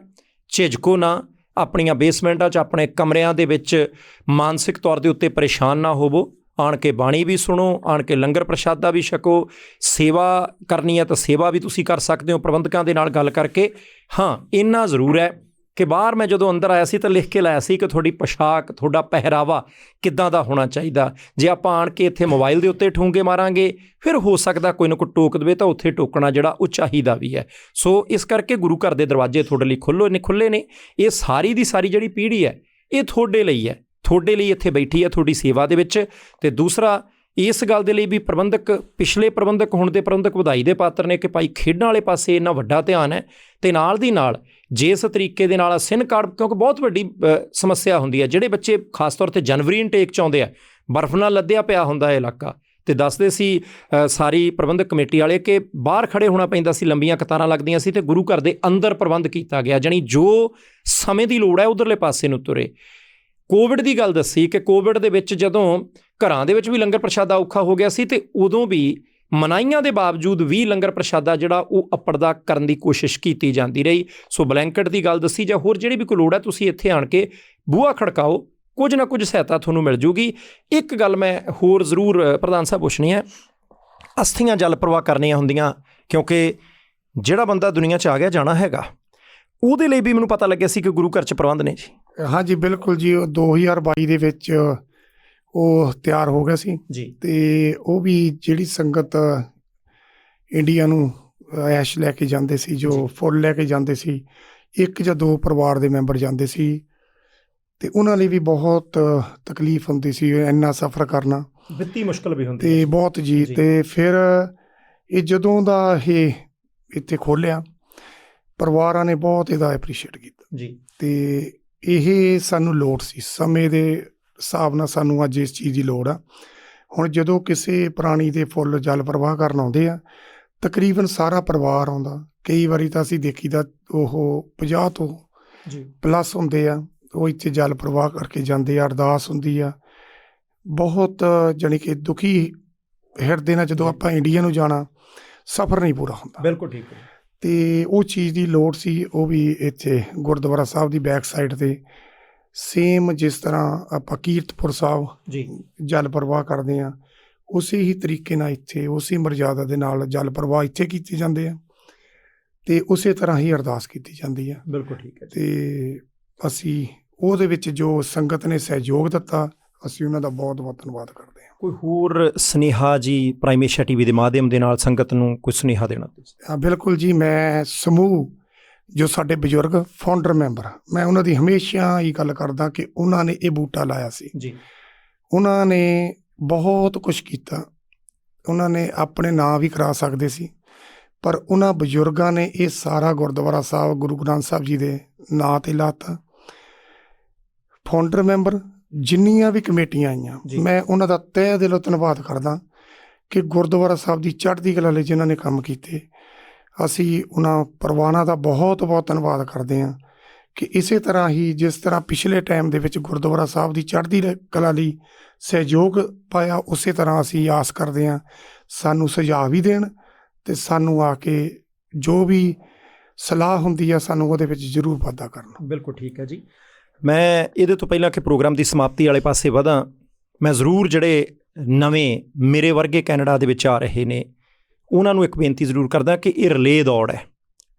ਝਿਜਕੋ ਨਾ ਆਪਣੀਆਂ ਬੇਸਮੈਂਟਾਂ 'ਚ, ਆਪਣੇ ਕਮਰਿਆਂ ਦੇ ਵਿੱਚ ਮਾਨਸਿਕ ਤੌਰ ਦੇ ਉੱਤੇ ਪਰੇਸ਼ਾਨ ਨਾ ਹੋਵੋ। ਆਣ ਕੇ ਬਾਣੀ ਵੀ ਸੁਣੋ, ਆਣ ਕੇ ਲੰਗਰ ਪ੍ਰਸ਼ਾਦਾ ਵੀ ਛਕੋ। ਸੇਵਾ ਕਰਨੀ ਹੈ ਤਾਂ ਸੇਵਾ ਵੀ ਤੁਸੀਂ ਕਰ ਸਕਦੇ ਹੋ ਪ੍ਰਬੰਧਕਾਂ ਦੇ ਨਾਲ ਗੱਲ ਕਰਕੇ। ਹਾਂ, ਇੰਨਾ ਜ਼ਰੂਰ ਹੈ ਕਿ ਬਾਹਰ ਮੈਂ ਜਦੋਂ ਅੰਦਰ ਆਇਆ ਸੀ ਤਾਂ ਲਿਖ ਕੇ ਲਾਇਆ ਸੀ ਕਿ ਤੁਹਾਡੀ ਪੋਸ਼ਾਕ, ਤੁਹਾਡਾ ਪਹਿਰਾਵਾ ਕਿੱਦਾਂ ਦਾ ਹੋਣਾ ਚਾਹੀਦਾ। ਜੇ ਆਪਾਂ ਆਣ ਕੇ ਇੱਥੇ ਮੋਬਾਈਲ ਦੇ ਉੱਤੇ ਠੂੰਗੇ ਮਾਰਾਂਗੇ, ਫਿਰ ਹੋ ਸਕਦਾ ਕੋਈ ਨਾ ਕੋਈ ਟੋਕ ਦੇਵੇ ਤਾਂ ਉੱਥੇ ਟੋਕਣਾ ਜਿਹੜਾ ਉਹ ਚਾਹੀਦਾ ਵੀ ਹੈ। ਸੋ ਇਸ ਕਰਕੇ ਗੁਰੂ ਘਰ ਦੇ ਦਰਵਾਜ਼ੇ ਤੁਹਾਡੇ ਲਈ ਖੁੱਲ੍ਹੋ ਨੇ ਖੁੱਲੇ ਨੇ। ਇਹ ਸਾਰੀ ਦੀ ਸਾਰੀ ਜਿਹੜੀ ਪੀੜ੍ਹੀ ਹੈ, ਇਹ ਤੁਹਾਡੇ ਲਈ ਹੈ। ਤੁਹਾਡੇ ਲਈ ਇੱਥੇ ਬੈਠੀ ਹੈ ਤੁਹਾਡੀ ਸੇਵਾ ਦੇ ਵਿੱਚ। ਤੇ ਦੂਸਰਾ, ਇਸ ਗੱਲ ਦੇ ਲਈ ਵੀ ਪ੍ਰਬੰਧਕ, ਪਿਛਲੇ ਪ੍ਰਬੰਧਕ, ਹੁਣ ਦੇ ਪ੍ਰਬੰਧਕ ਵਧਾਈ ਦੇ ਪਾਤਰ ਨੇ ਕਿ ਭਾਈ ਖੇਡਾਂ ਵਾਲੇ ਪਾਸੇ ਇੰਨਾ ਵੱਡਾ ਧਿਆਨ ਹੈ ਤੇ ਨਾਲ ਦੀ ਨਾਲ ਜਿਸ ਤਰੀਕੇ ਦੇ ਨਾਲ ਸਿਨ ਕਾਰਡ, ਕਿਉਂਕਿ ਬਹੁਤ ਵੱਡੀ ਸਮੱਸਿਆ ਹੁੰਦੀ ਹੈ। ਜਿਹੜੇ ਬੱਚੇ ਖਾਸ ਤੌਰ ਤੇ ਜਨਵਰੀ ਇਨਟੇਕ ਚ ਆਉਂਦੇ ਆ, ਬਰਫ਼ ਨਾਲ ਲੱਦਿਆ ਪਿਆ ਹੁੰਦਾ ਹੈ ਇਲਾਕਾ, ਤੇ ਦੱਸਦੇ ਸੀ ਸਾਰੀ ਪ੍ਰਬੰਧਕ ਕਮੇਟੀ ਵਾਲੇ ਕਿ ਬਾਹਰ ਖੜੇ ਹੋਣਾ ਪੈਂਦਾ ਸੀ, ਲੰਬੀਆਂ ਕਤਾਰਾਂ ਲੱਗਦੀਆਂ ਸੀ ਤੇ ਗੁਰੂ ਘਰ ਦੇ ਅੰਦਰ ਪ੍ਰਬੰਧ ਕੀਤਾ ਗਿਆ, ਜਾਣੀ ਜੋ ਸਮੇਂ ਦੀ ਲੋੜ ਹੈ ਉਧਰਲੇ ਪਾਸੇ ਨੂੰ ਤੁਰੇ। ਕੋਵਿਡ ਦੀ ਗੱਲ ਦੱਸੀ ਕਿ ਕੋਵਿਡ ਦੇ ਵਿੱਚ ਜਦੋਂ ਘਰਾਂ ਦੇ ਵਿੱਚ ਵੀ ਲੰਗਰ ਪ੍ਰਸ਼ਾਦਾ ਔਖਾ ਹੋ ਗਿਆ ਸੀ ਤੇ ਉਦੋਂ ਵੀ ਮਨਾਈਆਂ ਦੇ ਬਾਵਜੂਦ ਵੀ ਲੰਗਰ ਪ੍ਰਸ਼ਾਦਾ ਜਿਹੜਾ ਉਹ ਅਪਰਦਾ ਕਰਨ ਦੀ ਕੋਸ਼ਿਸ਼ ਕੀਤੀ ਜਾਂਦੀ ਰਹੀ। ਸੋ ਬਲੈਂਕਟ ਦੀ ਗੱਲ ਦੱਸੀ ਜਾਂ ਹੋਰ ਜਿਹੜੀ ਵੀ ਕੋਈ ਲੋੜ ਹੈ, ਤੁਸੀਂ ਇੱਥੇ ਆਣ ਕੇ ਬੂਹਾ ਖੜਕਾਓ, ਕੁਝ ਨਾ ਕੁਝ ਸਹਾਇਤਾ ਤੁਹਾਨੂੰ ਮਿਲ ਜੂਗੀ। ਇੱਕ ਗੱਲ ਮੈਂ ਹੋਰ ਜ਼ਰੂਰ ਪ੍ਰਧਾਨ ਸਾਹਿਬ ਪੁੱਛਣੀ ਹੈ। ਅਸਥੀਆਂ ਜਲ ਪ੍ਰਵਾਹ ਕਰਨੀਆਂ ਹੁੰਦੀਆਂ, ਕਿਉਂਕਿ ਜਿਹੜਾ ਬੰਦਾ ਦੁਨੀਆ 'ਚ ਆ ਗਿਆ, ਜਾਣਾ ਹੈਗਾ। ਉਹਦੇ ਲਈ ਵੀ ਮੈਨੂੰ ਪਤਾ ਲੱਗਿਆ ਸੀ ਕਿ ਗੁਰੂ ਘਰ 'ਚ ਪ੍ਰਬੰਧ ਨੇ ਜੀ। ਹਾਂਜੀ, ਬਿਲਕੁਲ ਜੀ, ਉਹ 2022 ਦੇ ਵਿੱਚ ਉਹ ਤਿਆਰ ਹੋ ਗਿਆ ਸੀ। ਤੇ ਉਹ ਵੀ ਜਿਹੜੀ ਸੰਗਤ ਇੰਡੀਆ ਨੂੰ ਐਸ਼ ਲੈ ਕੇ ਜਾਂਦੇ ਸੀ ਜੋ। ਫੁੱਲ ਲੈ ਕੇ ਜਾਂਦੇ ਸੀ ਇੱਕ ਜਾਂ ਦੋ ਪਰਿਵਾਰ ਦੇ ਮੈਂਬਰ ਜਾਂਦੇ ਸੀ। ਤੇ ਉਹਨਾਂ ਲਈ ਵੀ ਬਹੁਤ ਤਕਲੀਫ ਹੁੰਦੀ ਸੀ ਇੰਨਾ ਸਫ਼ਰ ਕਰਨਾ। ਵਿੱਤੀ ਮੁਸ਼ਕਲ ਵੀ ਹੁੰਦੀ ਤੇ ਬਹੁਤ ਜੀ ਜੀ। ਤੇ ਫਿਰ ਇਹ ਜਦੋਂ ਦਾ ਇਹ ਇੱਥੇ ਖੋਲਿਆ ਪਰਿਵਾਰਾਂ ਨੇ ਬਹੁਤ ਇਹਦਾ ਐਪਰੀਸ਼ੀਏਟ ਕੀਤਾ। ਜੀ। ਤੇ ਇਹ ਸਾਨੂੰ ਲੋੜ ਸੀ ਸਮੇਂ ਦੇ ਹਿਸਾਬ ਨਾਲ ਸਾਨੂੰ ਅੱਜ ਇਸ ਚੀਜ਼ ਦੀ ਲੋੜ ਆ। ਹੁਣ ਜਦੋਂ ਕਿਸੇ ਪ੍ਰਾਣੀ ਦੇ ਫੁੱਲ ਜਲ ਪ੍ਰਵਾਹ ਕਰਨ ਆਉਂਦੇ ਆ ਤਕਰੀਬਨ ਸਾਰਾ ਪਰਿਵਾਰ ਆਉਂਦਾ। ਕਈ ਵਾਰੀ ਤਾਂ ਅਸੀਂ ਦੇਖੀਦਾ ਉਹ 50 ਤੋਂ ਜੀ। ਪਲੱਸ ਹੁੰਦੇ ਆ ਉਹ ਇੱਥੇ ਜਲ ਪ੍ਰਵਾਹ ਕਰਕੇ ਜਾਂਦੇ ਆ ਅਰਦਾਸ ਹੁੰਦੀ ਆ। ਬਹੁਤ ਜਾਣੀ ਕਿ ਦੁਖੀ ਹਿਰਦੇ ਨਾਲ ਜਦੋਂ ਆਪਾਂ ਇੰਡੀਆ ਨੂੰ ਜਾਣਾ ਸਫ਼ਰ ਨਹੀਂ ਪੂਰਾ ਹੁੰਦਾ। ਬਿਲਕੁਲ ਠੀਕ ਹੈ। ਤੇ ਉਹ ਚੀਜ਼ ਦੀ ਲੋੜ ਸੀ ਉਹ ਵੀ ਇੱਥੇ ਗੁਰਦੁਆਰਾ ਸਾਹਿਬ ਦੀ ਬੈਕ ਸਾਈਡ ਤੇ ਸੇਮ ਜਿਸ ਤਰ੍ਹਾਂ ਆਪਾਂ ਕੀਰਤਪੁਰ ਸਾਹਿਬ ਜੀ। ਜਲ ਪ੍ਰਵਾਹ ਕਰਦੇ ਆ ਉਸੇ ਹੀ ਤਰੀਕੇ ਨਾਲ ਇੱਥੇ ਉਸੇ ਮਰਜ਼ਾਦਾ ਦੇ ਨਾਲ ਜਲ ਪ੍ਰਵਾਹ ਇੱਥੇ ਕੀਤੇ ਜਾਂਦੇ ਆ ਤੇ ਉਸੇ ਤਰ੍ਹਾਂ ਹੀ ਅਰਦਾਸ ਕੀਤੀ ਜਾਂਦੀ ਆ। ਬਿਲਕੁਲ ਠੀਕ ਹੈ ਤੇ ਅਸੀਂ ਉਹਦੇ ਵਿੱਚ ਜੋ ਸੰਗਤ ਨੇ ਸਹਿਯੋਗ ਦਿੱਤਾ ਅਸੀਂ ਉਹਨਾਂ ਦਾ ਬਹੁਤ ਬਹੁਤ ਧੰਨਵਾਦ ਕਰਦੇ ਹਾਂ। ਕੋਈ ਹੋਰ ਸਨੇਹਾ ਜੀ ਪ੍ਰਾਈਮੇਸ਼ਾ ਟੀਵੀ ਦੇ ਮਾਧਿਅਮ ਦੇ ਨਾਲ ਸੰਗਤ ਨੂੰ ਕੋਈ ਸਨੇਹਾ ਦੇਣਾ? ਤੁਸੀਂ ਹਾਂ ਬਿਲਕੁਲ ਜੀ ਮੈਂ ਸਮੂਹ ਜੋ ਸਾਡੇ ਬਜ਼ੁਰਗ ਫਾਊਂਡਰ ਮੈਂਬਰ ਮੈਂ ਉਹਨਾਂ ਦੀ ਹਮੇਸ਼ਾ ਇਹ ਗੱਲ ਕਰਦਾ ਕਿ ਉਹਨਾਂ ਨੇ ਇਹ ਬੂਟਾ ਲਾਇਆ ਸੀ। ਜੀ। ਉਹਨਾਂ ਨੇ ਬਹੁਤ ਕੁਝ ਕੀਤਾ। ਉਹਨਾਂ ਨੇ ਆਪਣੇ ਨਾਂ ਵੀ ਕਰਾ ਸਕਦੇ ਸੀ ਪਰ ਉਹਨਾਂ ਬਜ਼ੁਰਗਾਂ ਨੇ ਇਹ ਸਾਰਾ ਗੁਰਦੁਆਰਾ ਸਾਹਿਬ ਗੁਰੂ ਗ੍ਰੰਥ ਸਾਹਿਬ ਜੀ ਦੇ ਨਾਂ ਤੇ ਲਾਤਾ। ਫਾਊਂਡਰ ਮੈਂਬਰ ਜਿੰਨੀਆਂ ਵੀ ਕਮੇਟੀਆਂ। ਆਈਆਂ ਮੈਂ ਉਹਨਾਂ ਦਾ ਤਹਿ ਦਿਲੋਂ ਧੰਨਵਾਦ ਕਰਦਾ ਕਿ ਗੁਰਦੁਆਰਾ ਸਾਹਿਬ ਦੀ ਚੜ੍ਹਦੀ ਕਲਾ ਲਈ ਜਿਨ੍ਹਾਂ ਨੇ ਕੰਮ ਕੀਤੇ ਅਸੀਂ ਉਹਨਾਂ ਪਰਵਾਨਾ ਦਾ ਬਹੁਤ ਬਹੁਤ ਧੰਨਵਾਦ ਕਰਦੇ ਹਾਂ ਕਿ ਇਸੇ ਤਰ੍ਹਾਂ ਹੀ ਜਿਸ ਤਰ੍ਹਾਂ ਪਿਛਲੇ ਟਾਈਮ ਦੇ ਵਿੱਚ ਗੁਰਦੁਆਰਾ ਸਾਹਿਬ ਦੀ ਚੜ੍ਹਦੀ ਰ- ਕਲਾ ਲਈ ਸਹਿਯੋਗ ਪਾਇਆ, ਉਸੇ ਤਰ੍ਹਾਂ ਅਸੀਂ ਆਸ ਕਰਦੇ ਹਾਂ ਸਾਨੂੰ ਸੁਝਾਅ ਵੀ ਦੇਣ ਤੇ ਸਾਨੂੰ ਆ ਕੇ ਜੋ ਵੀ ਸਲਾਹ ਹੁੰਦੀ ਆ ਸਾਨੂੰ ਉਹਦੇ ਵਿੱਚ ਜ਼ਰੂਰ ਵਾਧਾ ਕਰਨਾ। ਬਿਲਕੁਲ ਠੀਕ ਹੈ ਜੀ। ਮੈਂ ਇਹਦੇ ਤੋਂ ਪਹਿਲਾਂ ਕਿ ਪ੍ਰੋਗਰਾਮ ਦੀ ਸਮਾਪਤੀ ਵਾਲੇ ਪਾਸੇ ਵਧਾਂ, ਮੈਂ ਜ਼ਰੂਰ ਜਿਹੜੇ ਨਵੇਂ ਮੇਰੇ ਵਰਗੇ ਕੈਨੇਡਾ ਦੇ ਵਿੱਚ ਆ ਰਹੇ ਨੇ ਉਹਨਾਂ ਨੂੰ ਇੱਕ ਬੇਨਤੀ ਜ਼ਰੂਰ ਕਰਦਾ ਕਿ ਇਹ ਰਿਲੇ ਦੌੜ ਹੈ।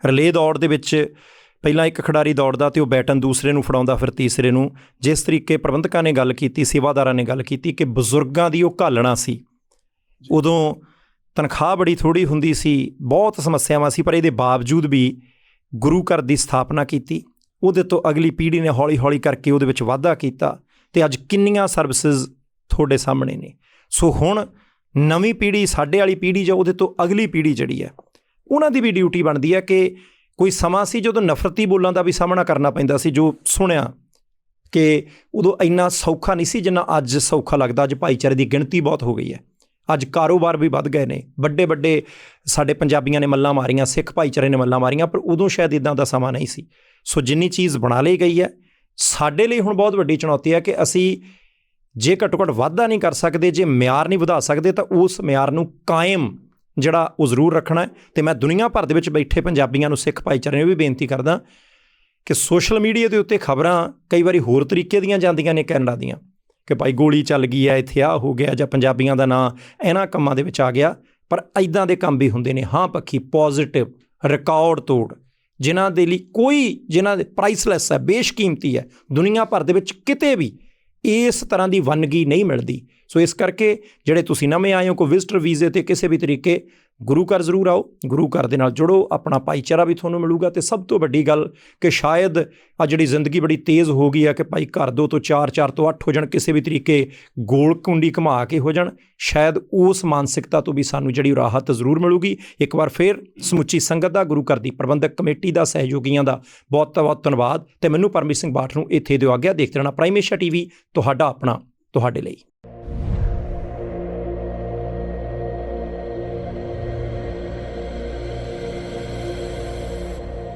ਰਿਲੇ ਦੌੜ ਦੇ ਵਿੱਚ ਪਹਿਲਾਂ ਇੱਕ ਖਿਡਾਰੀ ਦੌੜਦਾ ਤੇ ਉਹ ਬੈਟਨ ਦੂਸਰੇ ਨੂੰ ਫੜਾਉਂਦਾ, ਫਿਰ ਤੀਸਰੇ ਨੂੰ। ਜਿਸ ਤਰੀਕੇ ਪ੍ਰਬੰਧਕਾਂ ਨੇ ਗੱਲ ਕੀਤੀ, ਸੇਵਾਦਾਰਾਂ ਨੇ ਗੱਲ ਕੀਤੀ ਕਿ ਬਜ਼ੁਰਗਾਂ ਦੀ ਉਹ ਘਾਲਣਾ ਸੀ। ਉਦੋਂ ਤਨਖਾਹ ਬੜੀ ਥੋੜੀ ਹੁੰਦੀ ਸੀ, ਬਹੁਤ ਸਮੱਸਿਆਵਾਂ ਸੀ, ਪਰ ਇਹਦੇ ਬਾਵਜੂਦ ਵੀ ਗੁਰੂ ਘਰ ਦੀ ਸਥਾਪਨਾ ਕੀਤੀ। ਉਹਦੇ ਤੋਂ ਅਗਲੀ ਪੀੜ੍ਹੀ ਨੇ ਹੌਲੀ-ਹੌਲੀ ਕਰਕੇ ਉਹਦੇ ਵਿੱਚ ਵਾਧਾ ਕੀਤਾ ਤੇ ਅੱਜ ਕਿੰਨੀਆਂ ਸਰਵਿਸਿਜ਼ ਤੁਹਾਡੇ ਸਾਹਮਣੇ ਨੇ। ਸੋ ਹੁਣ ਨਵੀਂ ਪੀੜ੍ਹੀ ਸਾਡੇ ਵਾਲੀ ਪੀੜ੍ਹੀ ਜਾਂ ਉਹਦੇ ਤੋਂ ਅਗਲੀ ਪੀੜ੍ਹੀ ਜਿਹੜੀ ਹੈ, ਉਹਨਾਂ ਦੀ ਵੀ ਡਿਊਟੀ ਬਣਦੀ ਹੈ ਕਿ ਕੋਈ ਸਮਾਂ ਸੀ ਜਦੋਂ ਨਫ਼ਰਤੀ ਬੋਲਾਂ ਦਾ ਵੀ ਸਾਹਮਣਾ ਕਰਨਾ ਪੈਂਦਾ ਸੀ, ਜੋ ਸੁਣਿਆ ਕਿ ਉਦੋਂ ਇੰਨਾ ਸੌਖਾ ਨਹੀਂ ਸੀ ਜਿੰਨਾ ਅੱਜ ਸੌਖਾ ਲੱਗਦਾ, ਅੱਜ ਭਾਈਚਾਰੇ ਦੀ ਗਿਣਤੀ ਬਹੁਤ ਹੋ ਗਈ ਹੈ। ਅੱਜ ਕਾਰੋਬਾਰ ਵੀ ਵੱਧ ਗਏ ਨੇ ਵੱਡੇ ਵੱਡੇ ਸਾਡੇ ਪੰਜਾਬੀਆਂ ਨੇ ਮੱਲਾਂ ਮਾਰੀਆਂ, ਸਿੱਖ ਭਾਈਚਾਰੇ ਨੇ ਮੱਲਾਂ ਮਾਰੀਆਂ, ਪਰ ਉਦੋਂ ਸ਼ਾਇਦ ਇਦਾਂ ਦਾ ਸਮਾਂ ਨਹੀਂ ਸੀ। ਸੋ ਜਿੰਨੀ ਚੀਜ਼ ਬਣਾ ਲਈ ਗਈ ਹੈ, ਸਾਡੇ ਲਈ ਹੁਣ ਬਹੁਤ ਵੱਡੀ ਚੁਣੌਤੀ ਹੈ ਕਿ ਅਸੀਂ ਜੇ ਘੱਟੋ ਘੱਟ ਵਾਧਾ ਨਹੀਂ ਕਰ ਸਕਦੇ, ਜੇ ਮਿਆਰ ਨਹੀਂ ਵਧਾ ਸਕਦੇ, ਤਾਂ ਉਸ ਮਿਆਰ ਨੂੰ ਕਾਇਮ ਜਿਹੜਾ ਉਹ ਜ਼ਰੂਰ ਰੱਖਣਾ ਹੈ। ਤੇ ਮੈਂ ਦੁਨੀਆ ਭਰ ਦੇ ਵਿੱਚ ਬੈਠੇ ਪੰਜਾਬੀਆਂ ਨੂੰ, ਸਿੱਖ ਭਾਈਚਾਰੇ ਨੂੰ ਵੀ ਬੇਨਤੀ ਕਰਦਾ ਕਿ ਸੋਸ਼ਲ ਮੀਡੀਆ ਦੇ ਉੱਤੇ ਖਬਰਾਂ ਕਈ ਵਾਰੀ ਹੋਰ ਤਰੀਕੇ ਦੀਆਂ ਜਾਂਦੀਆਂ ਨੇ ਕੈਨੇਡਾ ਦੀਆਂ ਕਿ ਭਾਈ ਗੋਲੀ ਚੱਲ ਗਈ ਹੈ, ਇੱਥੇ ਆ ਹੋ ਗਿਆ ਜਾਂ ਪੰਜਾਬੀਆਂ ਦਾ ਨਾਂ ਇਹਨਾਂ ਕੰਮਾਂ ਦੇ ਵਿੱਚ ਆ ਗਿਆ। ਪਰ ਐਦਾਂ ਦੇ ਕੰਮ ਵੀ ਹੁੰਦੇ ਨੇ। ਹਾਂ ਪੱਖੀ ਪੋਜ਼ਿਟਿਵ ਰਿਕਾਰਡ ਤੋੜ, ਜਿਨ੍ਹਾਂ ਦੇ ਲਈ ਕੋਈ, ਜਿਨ੍ਹਾਂ ਦੇ ਪ੍ਰਾਈਸਲੈਸ ਹੈ, ਬੇਸ਼ਕੀਮਤੀ ਹੈ, ਦੁਨੀਆ ਭਰ ਦੇ ਵਿੱਚ ਕਿਤੇ ਵੀ ਇਸ ਤਰ੍ਹਾਂ ਦੀ ਵੰਨਗੀ ਨਹੀਂ ਮਿਲਦੀ। ਸੋ ਇਸ ਕਰਕੇ ਜਿਹੜੇ ਤੁਸੀਂ ਨਵੇਂ ਆਏ ਹੋ ਕੋ ਵਿਜ਼ਟਰ ਵੀਜ਼ੇ ਤੇ ਕਿਸੇ ਵੀ ਤਰੀਕੇ ਗੁਰੂ ਘਰ ਜ਼ਰੂਰ ਆਓ, ਗੁਰੂ ਘਰ ਦੇ ਨਾਲ ਜੁੜੋ, ਆਪਣਾ ਭਾਈਚਾਰਾ ਵੀ ਤੁਹਾਨੂੰ ਮਿਲੂਗਾ ਤੇ ਸਭ ਤੋਂ ਵੱਡੀ ਗੱਲ ਕਿ ਸ਼ਾਇਦ ਆ ਜਿਹੜੀ ਜ਼ਿੰਦਗੀ ਬੜੀ ਤੇਜ਼ ਹੋ ਗਈ ਹੈ ਕਿ ਭਾਈ ਘਰ ਦੋ ਤੋਂ 4 4 ਤੋਂ 8 ਹੋ ਜਾਣ, ਕਿਸੇ ਵੀ ਤਰੀਕੇ ਗੋਲ ਕੁੰਡੀ ਘੁਮਾ ਕੇ ਹੋ ਜਾਣ, ਸ਼ਾਇਦ ਉਸ ਮਾਨਸਿਕਤਾ ਤੋਂ ਵੀ ਸਾਨੂੰ ਜਿਹੜੀ ਰਾਹਤ ਜ਼ਰੂਰ ਮਿਲੂਗੀ। ਇੱਕ ਵਾਰ ਫੇਰ ਸਮੁੱਚੀ ਸੰਗਤ ਦਾ, ਗੁਰੂ ਘਰ ਦੀ ਪ੍ਰਬੰਧਕ ਕਮੇਟੀ ਦਾ, ਸਹਿਯੋਗੀਆਂ ਦਾ ਬਹੁਤ ਬਹੁਤ ਧੰਨਵਾਦ ਤੇ ਮੈਨੂੰ ਪਰਮਜੀਤ ਸਿੰਘ ਬਾਠ ਨੂੰ ਇੱਥੇ ਦਿਓ ਆਗਿਆ। ਦੇਖਦੇ ਰਹਿਣਾ ਪ੍ਰਾਈਮ ਏਸ਼ੀਆ ਟੀਵੀ, ਤੁਹਾਡਾ ਆਪਣਾ, ਤੁਹਾਡੇ ਲਈ।